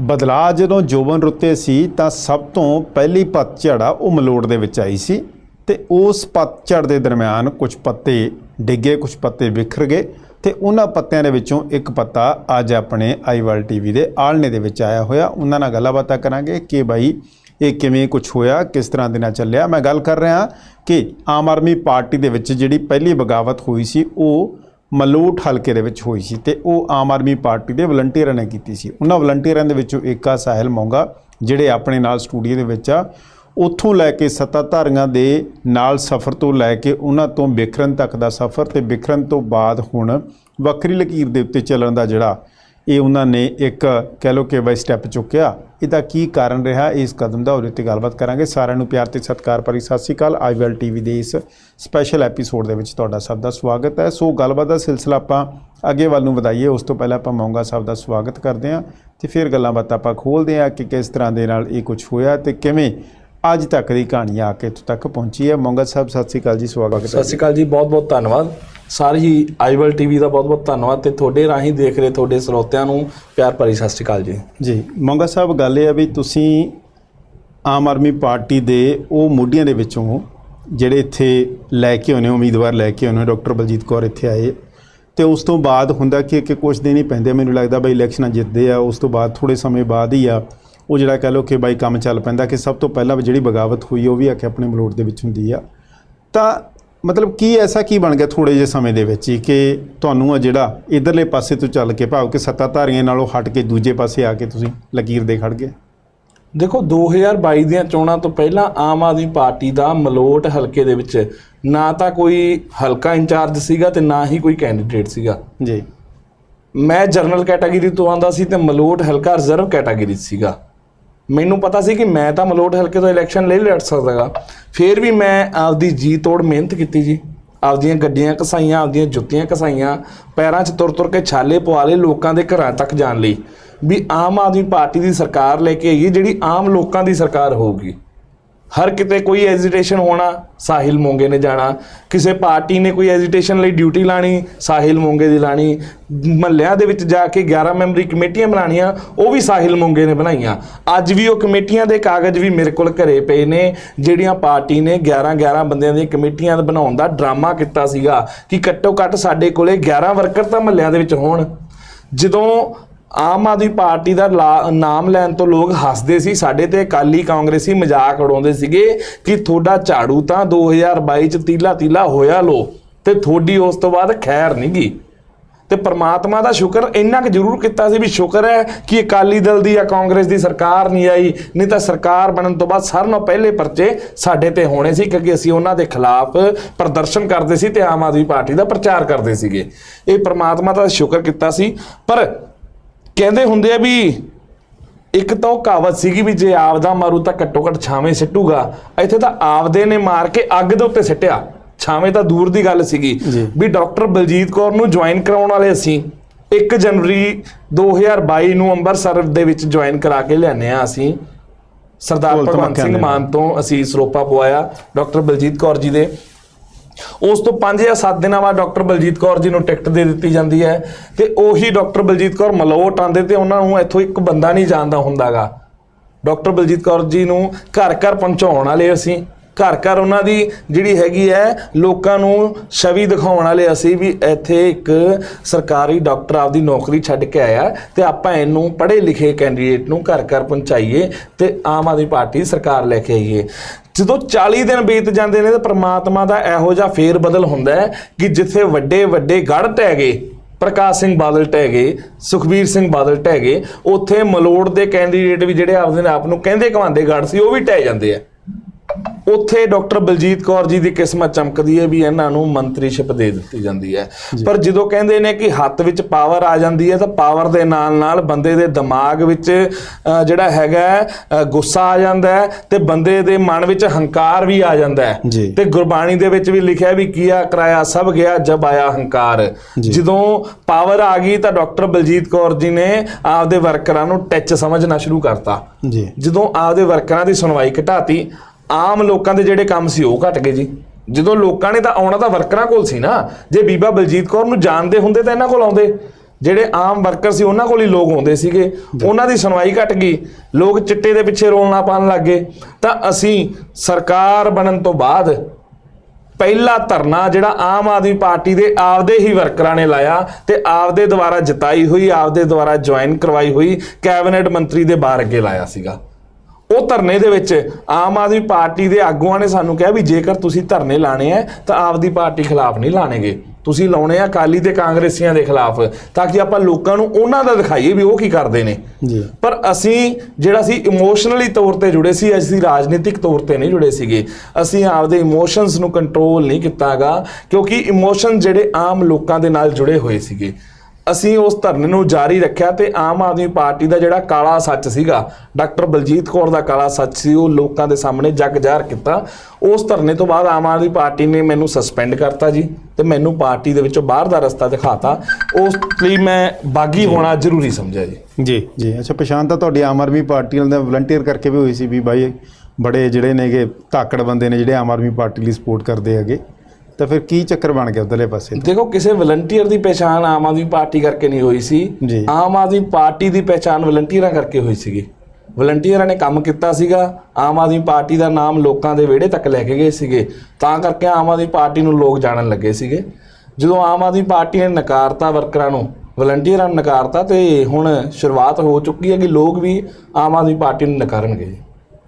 ਬਦਲਾਅ ਜਦੋਂ ਜੋਬਨ ਰੁੱਤੇ ਸੀ ਤਾਂ ਸਭ ਤੋਂ ਪਹਿਲੀ ਪਤਝੜ ਆ ਉਹ ਮਲੋੜ ਦੇ ਵਿੱਚ ਆਈ ਸੀ ਤੇ ਉਸ ਪਤਝੜ ਦੇ ਦਰਮਿਆਨ ਕੁਝ ਪੱਤੇ ਡਿੱਗੇ, ਕੁਝ ਪੱਤੇ ਵਿਖਰ ਗਏ ਤੇ ਉਹਨਾਂ ਪੱਤਿਆਂ ਦੇ ਵਿੱਚੋਂ ਇੱਕ ਪੱਤਾ ਅੱਜ ਆਪਣੇ ਆਈਵਲ ਟੀਵੀ ਦੇ ਆਲਣੇ ਦੇ ਵਿੱਚ ਆਇਆ ਹੋਇਆ। ਉਹਨਾਂ ਨਾਲ ਗੱਲਾਂ ਬਾਤਾਂ ਕਰਾਂਗੇ ਕਿ ਬਾਈ, ਇਹ ਕਿਵੇਂ ਕੁਝ ਹੋਇਆ, ਕਿਸ ਤਰ੍ਹਾਂ ਦੇ ਨਾਲ ਚੱਲਿਆ। ਮੈਂ ਗੱਲ ਕਰ ਰਿਹਾ ਕਿ ਆਮ ਆਦਮੀ ਪਾਰਟੀ ਦੇ ਵਿੱਚ ਜਿਹੜੀ ਪਹਿਲੀ ਬਗਾਵਤ ਹੋਈ ਸੀ, ਉਹ ਮਲੋਟ ਹਲਕੇ ਦੇ ਵਿੱਚ ਹੋਈ ਸੀ ਤੇ ਉਹ ਆਮ ਆਦਮੀ ਪਾਰਟੀ ਦੇ ਵਲੰਟੀਅਰਾਂ ਨੇ ਕੀਤੀ ਸੀ। ਉਹਨਾਂ ਵਲੰਟੀਅਰਾਂ ਦੇ ਵਿੱਚੋਂ ਇੱਕ ਆ ਸਾਹਿਲ ਮੌਂਗਾ, ਜਿਹੜੇ ਆਪਣੇ ਨਾਲ ਸਟੂਡੀਓ ਦੇ ਵਿੱਚ ਆ। ਉੱਥੋਂ ਲੈ ਕੇ ਸੱਤਾਧਾਰੀਆਂ ਦੇ ਨਾਲ ਸਫ਼ਰ ਤੋਂ ਲੈ ਕੇ ਉਹਨਾਂ ਤੋਂ ਬਿਖਰਨ ਤੱਕ ਦਾ ਸਫ਼ਰ ਤੇ ਬਿਖਰਨ ਤੋਂ ਬਾਅਦ ਹੁਣ ਵੱਖਰੀ ਲਕੀਰ ਦੇ ਉੱਤੇ ਚੱਲਣ ਦਾ ਜਿਹੜਾ ਇਹ ਉਹਨਾਂ ਨੇ ਇੱਕ ਕਹਿ ਲੋ ਕਿ ਬਈ ਸਟੈਪ ਚੁੱਕਿਆ। ਇਹਦਾ ਕੀ ਕਾਰਨ ਰਿਹਾ? ਇਸ ਕਦਮ ਦਾ ਉਹਦੇ ਤੇ ਗੱਲਬਾਤ ਕਰਾਂਗੇ। ਸਾਰਿਆਂ ਨੂੰ ਪਿਆਰ ਤੇ ਸਤਿਕਾਰ ਭਰੀ ਸਤਿ ਸ਼੍ਰੀ ਅਕਾਲ। ਆਈਵੈਲ ਟੀਵੀ ਦੇ ਇਸ ਸਪੈਸ਼ਲ ਐਪੀਸੋਡ ਦੇ ਵਿੱਚ ਤੁਹਾਡਾ ਸਭ ਦਾ ਸਵਾਗਤ ਹੈ। ਸੋ ਗੱਲਬਾਤ ਦਾ ਸਿਲਸਿਲਾ ਆਪਾਂ ਅੱਗੇ ਵੱਲ ਨੂੰ ਵਧਾਈਏ। ਉਸ ਤੋਂ ਪਹਿਲਾਂ ਆਪਾਂ ਮੌਂਗਾ ਸਾਹਿਬ ਦਾ ਸਵਾਗਤ ਕਰਦੇ ਹਾਂ ਤੇ ਫਿਰ ਗੱਲਾਂ ਬਾਤਾਂ ਆਪਾਂ ਖੋਲਦੇ ਹਾਂ ਕਿ ਕਿਸ ਤਰ੍ਹਾਂ ਦੇ ਨਾਲ ਇਹ ਕੁਝ ਹੋਇਆ ਤੇ ਕਿਵੇਂ ਅੱਜ ਤੱਕ ਦੀ ਕਹਾਣੀ ਆ ਕੇ ਇੱਥੋਂ ਤੱਕ ਪਹੁੰਚੀ ਹੈ। ਮੌਂਗਾ ਸਾਹਿਬ ਸਤਿ ਸ਼੍ਰੀ ਅਕਾਲ ਜੀ ਸਵਾਗਤ ਹੈ ਸਤਿ ਸ਼੍ਰੀ ਅਕਾਲ ਜੀ ਬਹੁਤ ਬਹੁਤ ਧੰਨਵਾਦ। ਸਾਰੇ ਆਈਵਲ ਟੀਵੀ ਦਾ ਬਹੁਤ ਬਹੁਤ ਧੰਨਵਾਦ ਤੇ ਤੁਹਾਡੇ ਰਾਹੀਂ ਦੇਖ ਰਹੇ ਤੁਹਾਡੇ ਸਰੋਤਿਆਂ ਨੂੰ ਪਿਆਰ ਭਰੀ ਸਤਿ ਸ਼੍ਰੀ ਅਕਾਲ ਜੀ। ਜੀ ਮੌਂਗਾ ਸਾਹਿਬ ਗੱਲ ਇਹ ਹੈ ਵੀ ਤੁਸੀਂ ਆਮ ਆਦਮੀ ਪਾਰਟੀ ਦੇ ਉਹ ਮੋਢੀਆਂ ਦੇ ਵਿੱਚੋਂ ਜਿਹੜੇ ਇੱਥੇ ਲੈ ਕੇ ਆਉਨੇ ਉਮੀਦਵਾਰ ਲੈ ਕੇ ਆਉਨੇ ਡਾਕਟਰ ਬਲਜੀਤ ਕੌਰ ਇੱਥੇ ਆਏ ਤੇ ਉਸ ਤੋਂ ਬਾਅਦ ਹੁੰਦਾ ਕਿ ਕਿ ਕੁਝ ਦਿਨ ਹੀ ਪੈਂਦੇ ਆ, ਮੈਨੂੰ ਲੱਗਦਾ ਬਈ ਇਲੈਕਸ਼ਨਾਂ ਜਿੱਤਦੇ ਆ ਉਸ ਤੋਂ ਬਾਅਦ ਥੋੜੇ ਸਮੇਂ ਬਾਅਦ ਹੀ ਆ। ਉਹ ਜਿਹੜਾ ਕਹ ਲੋ ਕਿ ਬਾਈ ਕੰਮ ਚੱਲ ਪੈਂਦਾ ਕਿ ਸਭ ਤੋਂ ਪਹਿਲਾਂ ਜਿਹੜੀ ਬਗਾਵਤ ਹੋਈ ਉਹ ਵੀ ਆ ਕੇ ਆਪਣੇ ਮਲੋਟ ਦੇ ਵਿੱਚ ਹੁੰਦੀ ਆ। ਤਾਂ ਮਤਲਬ ਕੀ ਐਸਾ ਕੀ ਬਣ ਗਿਆ ਥੋੜੇ ਜਿਹੇ ਸਮੇਂ ਦੇ ਵਿੱਚ ਹੀ ਕਿ ਤੁਹਾਨੂੰ ਆ ਜਿਹੜਾ ਇਧਰਲੇ ਪਾਸੇ ਤੋਂ ਚੱਲ ਕੇ ਭਾਵ ਕਿ ਸੱਤਾਧਾਰੀਆਂ ਨਾਲੋਂ ਹਟ ਕੇ ਦੂਜੇ ਪਾਸੇ ਆ ਕੇ ਤੁਸੀਂ ਲਕੀਰ ਦੇ ਖੜ ਗਏ? ਦੇਖੋ 2022 ਦੀਆਂ ਚੋਣਾਂ ਤੋਂ ਪਹਿਲਾਂ ਆਮ ਆਦਮੀ ਪਾਰਟੀ ਦਾ ਮਲੋਟ ਹਲਕੇ ਦੇ ਵਿੱਚ ਨਾ ਤਾਂ ਕੋਈ ਹਲਕਾ ਇੰਚਾਰਜ ਸੀਗਾ ਤੇ ਨਾ ਹੀ ਕੋਈ ਕੈਂਡੀਡੇਟ ਸੀਗਾ। ਜੀ। ਮੈਂ ਜਰਨਲ ਕੈਟਾਗਰੀ ਤੋਂ ਆਂਦਾ ਸੀ ਤੇ ਮਲੋਟ ਹਲਕਾ ਰਿਜ਼ਰਵ ਕੈਟਾਗਰੀ ਸੀਗਾ। ਮੈਨੂੰ ਪਤਾ ਸੀ ਕਿ ਮੈਂ ਤਾਂ ਮਲੋਟ ਹਲਕੇ ਤੋਂ ਇਲੈਕਸ਼ਨ ਨਹੀਂ ਲੜ ਸਕਦਾਗਾ। ਫਿਰ ਵੀ ਮੈਂ ਆਪਦੀ ਜੀ ਤੋੜ ਮਿਹਨਤ ਕੀਤੀ ਜੀ। ਆਪਦੀਆਂ ਗੱਡੀਆਂ ਕਸਾਈਆਂ, ਆਪਦੀਆਂ ਜੁੱਤੀਆਂ ਕਸਾਈਆਂ, ਪੈਰਾਂ 'ਚ ਤੁਰ ਤੁਰ ਕੇ ਛਾਲੇ ਪਵਾ ਲਏ ਲੋਕਾਂ ਦੇ ਘਰਾਂ ਤੱਕ ਜਾਣ ਲਈ। ਵੀ ਆਮ ਆਦਮੀ ਪਾਰਟੀ ਦੀ ਸਰਕਾਰ ਲੈ ਕੇ ਆਈਏ, ਜਿਹੜੀ ਆਮ ਲੋਕਾਂ ਦੀ ਸਰਕਾਰ ਹੋਊਗੀ। ਹਰ ਕਿਤੇ ਕੋਈ ਐਜੀਟੇਸ਼ਨ ਹੋਣਾ, ਸਾਹਿਲ ਮੋਂਗੇ ਨੇ ਜਾਣਾ। ਕਿਸੇ ਪਾਰਟੀ ਨੇ ਕੋਈ ਐਜੀਟੇਸ਼ਨ ਲਈ ਡਿਊਟੀ ਲਾਣੀ, ਸਾਹਿਲ ਮੋਂਗੇ ਦੀ ਲਾਣੀ। ਮਹੱਲਿਆਂ ਦੇ ਵਿੱਚ ਜਾ ਕੇ 11 ਮੈਂਬਰੀ ਕਮੇਟੀਆਂ ਬਣਾਉਣੀਆਂ, ਉਹ ਵੀ ਸਾਹਿਲ ਮੋਂਗੇ ਨੇ ਬਣਾਈਆਂ। ਅੱਜ ਵੀ ਉਹ ਕਮੇਟੀਆਂ ਦੇ ਕਾਗਜ਼ ਵੀ ਮੇਰੇ ਕੋਲ ਘਰੇ ਪਏ ਨੇ, ਜਿਹੜੀਆਂ ਪਾਰਟੀ ਨੇ 11 11 ਬੰਦਿਆਂ ਦੀਆਂ ਕਮੇਟੀਆਂ ਬਣਾਉਣ ਦਾ ਡਰਾਮਾ ਕੀਤਾ ਸੀਗਾ ਕਿ ਘੱਟੋ ਘੱਟ ਸਾਡੇ ਕੋਲੇ 11 ਵਰਕਰ ਤਾਂ ਮਹੱਲਿਆਂ ਦੇ ਵਿੱਚ ਹੋਣ। ਜਦੋਂ ਆਮ ਆਦਮੀ ਪਾਰਟੀ ਦਾ ਲਾ- ਨਾਮ ਲੈਣ ਤੋਂ ਲੋਕ ਹੱਸਦੇ ਸੀ। ਸਾਡੇ ਤੇ ਅਕਾਲੀ ਕਾਂਗਰਸੀ ਮਜ਼ਾਕ ਉਡਾਉਂਦੇ ਸੀਗੇ ਕਿ ਤੁਹਾਡਾ ਝਾੜੂ ਤਾਂ 2022 ਚ ਤੀਲਾ ਤੀਲਾ ਹੋਇਆ ਲੋ, ਤੇ ਤੁਹਾਡੀ ਉਸ ਤੋਂ ਬਾਅਦ ਖੈਰ ਨਹੀਂ ਗਈ ਤੇ ਪ੍ਰਮਾਤਮਾ ਦਾ ਸ਼ੁਕਰ ਇੰਨਾ ਕੁ ਜ਼ਰੂਰ ਕੀਤਾ ਸੀ ਵੀ ਸ਼ੁਕਰ ਹੈ ਕਿ ਅਕਾਲੀ ਦਲ ਦੀ ਜਾਂ ਕਾਂਗਰਸ ਦੀ ਸਰਕਾਰ ਨਹੀਂ ਆਈ, ਨਹੀਂ ਤਾਂ ਸਰਕਾਰ ਬਣਨ ਤੋਂ ਬਾਅਦ ਸਾਰਿਆਂ ਨਾਲੋਂ ਪਹਿਲੇ ਪਰਚੇ ਸਾਡੇ ਤੇ ਹੋਣੇ ਸੀ, ਕਿਉਂਕਿ ਅਸੀਂ ਉਹਨਾਂ ਦੇ ਖਿਲਾਫ ਪ੍ਰਦਰਸ਼ਨ ਕਰਦੇ ਸੀ ਤੇ ਆਮ ਆਦਮੀ ਪਾਰਟੀ ਦਾ ਪ੍ਰਚਾਰ ਕਰਦੇ ਸੀਗੇ। ਇਹ ਪ੍ਰਮਾਤਮਾ ਦਾ ਸ਼ੁਕਰ ਕੀਤਾ ਸੀ। ਪਰ ਕਹਿੰਦੇ ਹੁੰਦੇ ਆ ਵੀ ਇੱਕ ਤਾਂ ਉਹ ਕਹਾਵਤ ਸੀਗੀ ਵੀ ਜੇ ਆਪਦਾ ਮਾਰੂ ਤਾਂ ਘੱਟੋ ਘੱਟ ਛਾਵੇਂ ਸਿੱਟੂਗਾ। ਇੱਥੇ ਤਾਂ ਆਪਦੇ ਨੇ ਮਾਰ ਕੇ ਅੱਗ ਦੇ ਉੱਤੇ ਸਿੱਟਿਆ। ਛਾਵੇਂ ਤਾਂ ਦੂਰ ਦੀ ਗੱਲ ਸੀਗੀ। ਵੀ ਡਾਕਟਰ ਬਲਜੀਤ ਕੌਰ ਨੂੰ ਜੁਆਇਨ ਕਰਾਉਣ ਵਾਲੇ ਅਸੀਂ 1 ਜਨਵਰੀ 2022 ਨੂੰ ਅੰਮ੍ਰਿਤਸਰ ਦੇ ਵਿੱਚ ਜੁਆਇਨ ਕਰਾ ਕੇ ਲਿਆਨੇ ਆ ਅਸੀਂ। ਸਰਦਾਰ ਭਗਵੰਤ ਸਿੰਘ। ਮਾਨ ਤੋਂ ਅਸੀਂ ਸਰੋਪਾ ਪਵਾਇਆ। ਡਾਕਟਰ ਬਲਜੀਤ ਕੌਰ ਜੀ ਦੇ। ਉਸ ਤੋਂ 5 ਜਾਂ 7 ਦਿਨਾਂ ਬਾਅਦ ਡਾਕਟਰ ਬਲਜੀਤ ਕੌਰ ਜੀ ਨੂੰ ਟਿਕਟ ਦੇ ਦਿੱਤੀ ਜਾਂਦੀ ਹੈ ਤੇ ਉਹੀ ਡਾਕਟਰ ਬਲਜੀਤ ਕੌਰ ਮਲੋਟ ਆਂਦੇ ਤੇ ਉਹਨਾਂ ਨੂੰ ਇੱਥੋਂ ਇੱਕ ਬੰਦਾ ਨਹੀਂ ਜਾਣਦਾ ਹੁੰਦਾਗਾ। ਡਾਕਟਰ ਬਲਜੀਤ ਕੌਰ ਜੀ ਨੂੰ ਘਰ ਘਰ ਪਹੁੰਚਾਉਣ ਵਾਲੇ ਅਸੀਂ ਘਰ ਘਰ ਉਹਨਾਂ ਦੀ ਜਿਹੜੀ ਹੈਗੀ ਹੈ, ਲੋਕਾਂ ਨੂੰ ਛਵੀ ਦਿਖਾਉਣ ਵਾਲੇ ਅਸੀਂ ਵੀ ਇੱਥੇ ਇੱਕ ਸਰਕਾਰੀ ਡਾਕਟਰ ਆਪਦੀ ਨੌਕਰੀ ਛੱਡ ਕੇ ਆਇਆ ਤੇ ਆਪਾਂ ਇਹਨੂੰ ਪੜ੍ਹੇ ਲਿਖੇ ਕੈਂਡੀਡੇਟ ਨੂੰ ਘਰ ਘਰ ਪਹੁੰਚਾਈਏ ਤੇ ਆਮ ਆਦਮੀ ਪਾਰਟੀ ਸਰਕਾਰ ਲੈ ਕੇ ਆਈਏ। ਜਦੋਂ 40 ਦਿਨ ਬੀਤ ਜਾਂਦੇ ਨੇ ਤਾਂ ਪ੍ਰਮਾਤਮਾ ਦਾ ਇਹੋ ਜਿਹਾ ਫੇਰ ਬਦਲ ਹੁੰਦਾ ਹੈ ਕਿ ਜਿੱਥੇ ਵੱਡੇ ਵੱਡੇ ਗੜ ਟਹਿ ਗਏ, ਪ੍ਰਕਾਸ਼ ਸਿੰਘ ਬਾਦਲ ਟਹਿ ਗਏ, ਸੁਖਬੀਰ ਸਿੰਘ ਬਾਦਲ ਟਹਿ ਗਏ, ਉੱਥੇ ਮਲੋੜ ਦੇ ਕੈਂਡੀਡੇਟ ਵੀ ਜਿਹੜੇ ਆਪਦੇ ਆਪ ਨੂੰ ਕਹਿੰਦੇ ਕਵਾਂਦੇ ਗੜ ਸੀ, ਉਹ ਵੀ ਟਹਿ ਜਾਂਦੇ ਆ। ਉੱਥੇ ਡਾਕਟਰ ਬਲਜੀਤ ਕੌਰ ਜੀ ਦੀ ਕਿਸਮਤ ਚਮਕਦੀ ਹੈ ਵੀ ਇਹਨਾਂ ਨੂੰ ਮੰਤਰੀਸ਼ਿਪ ਦੇ ਦਿੱਤੀ ਜਾਂਦੀ ਹੈ। ਪਰ ਜਦੋਂ ਕਹਿੰਦੇ ਨੇ ਕਿ ਹੱਥ ਵਿੱਚ ਪਾਵਰ ਆ ਜਾਂਦੀ ਹੈ ਤਾਂ ਪਾਵਰ ਦੇ ਨਾਲ ਨਾਲ ਬੰਦੇ ਦੇ ਦਿਮਾਗ ਵਿੱਚ ਜਿਹੜਾ ਹੈਗਾ ਗੁੱਸਾ ਆ ਜਾਂਦਾ ਹੈ ਤੇ ਬੰਦੇ ਦੇ ਮਨ ਵਿੱਚ ਹੰਕਾਰ ਵੀ ਆ ਜਾਂਦਾ ਹੈ। ਤੇ ਗੁਰਬਾਣੀ ਦੇ ਵਿੱਚ ਵੀ ਲਿਖਿਆ ਵੀ ਕੀਆ ਕਰਾਇਆ ਸਭ ਗਿਆ ਜਬ ਆਇਆ ਹੰਕਾਰ। ਜਦੋਂ ਪਾਵਰ ਆ ਗਈ ਤਾਂ ਡਾਕਟਰ ਬਲਜੀਤ ਕੌਰ ਜੀ ਨੇ ਆਪਦੇ ਵਰਕਰਾਂ ਨੂੰ ਟੱਚ ਸਮਝਣਾ ਸ਼ੁਰੂ ਕਰਤਾ। ਜੀ। ਜਦੋਂ ਆਪਦੇ ਵਰਕਰਾਂ ਦੀ ਸੁਣਵਾਈ ਘਟਾਤੀ ਆਮ ਲੋਕਾਂ ਦੇ ਜਿਹੜੇ ਕੰਮ ਸੀ ਉਹ ਘਟ ਗਏ ਜੀ। ਜਦੋਂ ਲੋਕਾਂ ਨੇ ਤਾਂ ਆਉਣਾ ਤਾਂ ਵਰਕਰਾਂ ਕੋਲ ਸੀ ਨਾ। ਜੇ ਬੀਬਾ ਬਲਜੀਤ ਕੌਰ ਨੂੰ ਜਾਣਦੇ ਹੁੰਦੇ ਤਾਂ ਇਹਨਾਂ ਕੋਲ ਆਉਂਦੇ। ਜਿਹੜੇ ਆਮ ਵਰਕਰ ਸੀ ਉਹਨਾਂ ਕੋਲ ਹੀ ਲੋਕ ਆਉਂਦੇ ਸੀਗੇ। ਉਹਨਾਂ ਦੀ ਸੁਣਵਾਈ ਘਟ ਗਈ। ਲੋਕ ਚਿੱਟੇ ਦੇ ਪਿੱਛੇ ਰੋਲਣਾ ਪਾਣ ਲੱਗ ਗਏ। ਤਾਂ ਅਸੀਂ ਸਰਕਾਰ ਬਣਨ ਤੋਂ ਬਾਅਦ ਪਹਿਲਾ ਧਰਨਾ ਜਿਹੜਾ ਆਮ ਆਦਮੀ ਪਾਰਟੀ ਦੇ ਆਪਦੇ ਹੀ ਵਰਕਰਾਂ ਨੇ ਲਾਇਆ ਤੇ ਆਪਦੇ ਦੁਆਰਾ ਜਿਤਾਈ ਹੋਈ, ਆਪਦੇ ਦੁਆਰਾ ਜੁਆਇਨ ਕਰਵਾਈ ਹੋਈ, ਕੈਬਨਿਟ ਮੰਤਰੀ ਦੇ ਬਾਹਰ ਅੱਗੇ ਲਾਇਆ ਸੀਗਾ। ਉਹ ਧਰਨੇ ਦੇ ਵਿੱਚ ਆਮ ਆਦਮੀ ਪਾਰਟੀ ਦੇ ਆਗੂਆਂ ਨੇ ਸਾਨੂੰ ਕਿਹਾ ਵੀ ਜੇਕਰ ਤੁਸੀਂ ਧਰਨੇ ਲਾਣੇ ਆ ਤਾਂ ਆਪਦੀ ਪਾਰਟੀ ਖਿਲਾਫ ਨਹੀਂ ਲਾਣੇਗੇ। ਤੁਸੀਂ ਲਾਉਣੇ ਆ ਅਕਾਲੀ ਤੇ ਕਾਂਗਰਸੀਆਂ ਦੇ ਖਿਲਾਫ ਤਾਂ ਕਿ ਆਪਾਂ ਲੋਕਾਂ ਨੂੰ ਉਹਨਾਂ ਦਾ ਦਿਖਾਈਏ ਵੀ ਉਹ ਕੀ ਕਰਦੇ ਨੇ। ਜੀ। ਪਰ ਅਸੀਂ ਜਿਹੜਾ ਸੀ ਇਮੋਸ਼ਨਲੀ ਤੌਰ ਤੇ ਜੁੜੇ ਸੀ ਅਸੀਂ ਰਾਜਨੀਤਿਕ ਤੌਰ ਤੇ ਨਹੀਂ ਜੁੜੇ ਸੀਗੇ। ਅਸੀਂ ਆਪਦੇ ਇਮੋਸ਼ਨਸ ਨੂੰ ਕੰਟਰੋਲ ਨਹੀਂ ਕੀਤਾਗਾ ਕਿਉਂਕਿ ਇਮੋਸ਼ਨ ਜਿਹੜੇ ਆਮ ਲੋਕਾਂ ਦੇ ਨਾਲ ਜੁੜੇ ਹੋਏ ਸੀਗੇ। ਅਸੀਂ ਉਸ ਧਰਨੇ ਨੂੰ ਜਾਰੀ ਰੱਖਿਆ ਤੇ ਆਮ ਆਦਮੀ ਪਾਰਟੀ ਦਾ ਜਿਹੜਾ ਕਾਲਾ ਸੱਚ ਸੀਗਾ ਡਾਕਟਰ ਬਲਜੀਤ ਕੌਰ ਦਾ ਕਾਲਾ ਸੱਚ ਸੀ ਉਹ ਲੋਕਾਂ ਦੇ ਸਾਹਮਣੇ ਜਗ ਜ਼ਾਹਰ ਕੀਤਾ। ਉਸ ਧਰਨੇ ਤੋਂ ਬਾਅਦ ਆਮ ਆਦਮੀ ਪਾਰਟੀ ਨੇ ਮੈਨੂੰ ਸਸਪੈਂਡ ਕਰਤਾ ਜੀ ਤੇ ਮੈਨੂੰ ਪਾਰਟੀ ਦੇ ਵਿੱਚੋਂ ਬਾਹਰ ਦਾ ਰਸਤਾ ਦਿਖਾਤਾ। ਉਸ ਲਈ ਮੈਂ ਬਾਗੀ ਹੋਣਾ ਜ਼ਰੂਰੀ ਸਮਝਿਆ ਜੀ। ਜੀ। ਜੀ ਅੱਛਾ ਪਛਾਣ ਤਾਂ ਤੁਹਾਡੀ ਆਮ ਆਦਮੀ ਪਾਰਟੀ ਨਾਲ ਦਾ ਵਲੰਟੀਅਰ ਕਰਕੇ ਵੀ ਹੋਈ ਸੀ ਵੀ ਬਾਈ ਬੜੇ ਜਿਹੜੇ ਨੇਗੇ ਧਾਕੜ ਬੰਦੇ ਨੇ ਜਿਹੜੇ ਆਮ ਆਦਮੀ ਪਾਰਟੀ ਲਈ ਸਪੋਰਟ ਕਰਦੇ ਹੈਗੇ। ਤਾਂ ਫਿਰ ਕੀ ਚੱਕਰ ਬਣ ਗਿਆ ਉਧਰਲੇ ਪਾਸੇ ਦੇਖੋ ਕਿਸੇ ਵਲੰਟੀਅਰ ਦੀ ਪਛਾਣ ਆਮ ਆਦਮੀ ਪਾਰਟੀ ਕਰਕੇ ਨਹੀਂ ਹੋਈ ਸੀ। ਆਮ ਆਦਮੀ ਪਾਰਟੀ ਦੀ ਪਛਾਣ ਵਲੰਟੀਅਰਾਂ ਕਰਕੇ ਹੋਈ ਸੀਗੀ। ਵਲੰਟੀਅਰਾਂ ਨੇ ਕੰਮ ਕੀਤਾ ਸੀਗਾ। ਆਮ ਆਦਮੀ ਪਾਰਟੀ ਦਾ ਨਾਮ ਲੋਕਾਂ ਦੇ ਵਿਹੜੇ ਤੱਕ ਲੈ ਕੇ ਗਏ ਸੀਗੇ। ਤਾਂ ਕਰਕੇ ਆਮ ਆਦਮੀ ਪਾਰਟੀ ਨੂੰ ਲੋਕ ਜਾਣਨ ਲੱਗੇ ਸੀਗੇ। ਜਦੋਂ ਆਮ ਆਦਮੀ ਪਾਰਟੀ ਨੇ ਨਕਾਰਤਾ ਵਰਕਰਾਂ ਨੂੰ ਵਲੰਟੀਅਰਾਂ ਨੂੰ ਨਕਾਰਤਾ ਤੇ ਹੁਣ ਸ਼ੁਰੂਆਤ ਹੋ ਚੁੱਕੀ ਹੈ ਕਿ ਲੋਕ ਵੀ ਆਮ ਆਦਮੀ ਪਾਰਟੀ ਨੂੰ ਨਕਾਰਨਗੇ।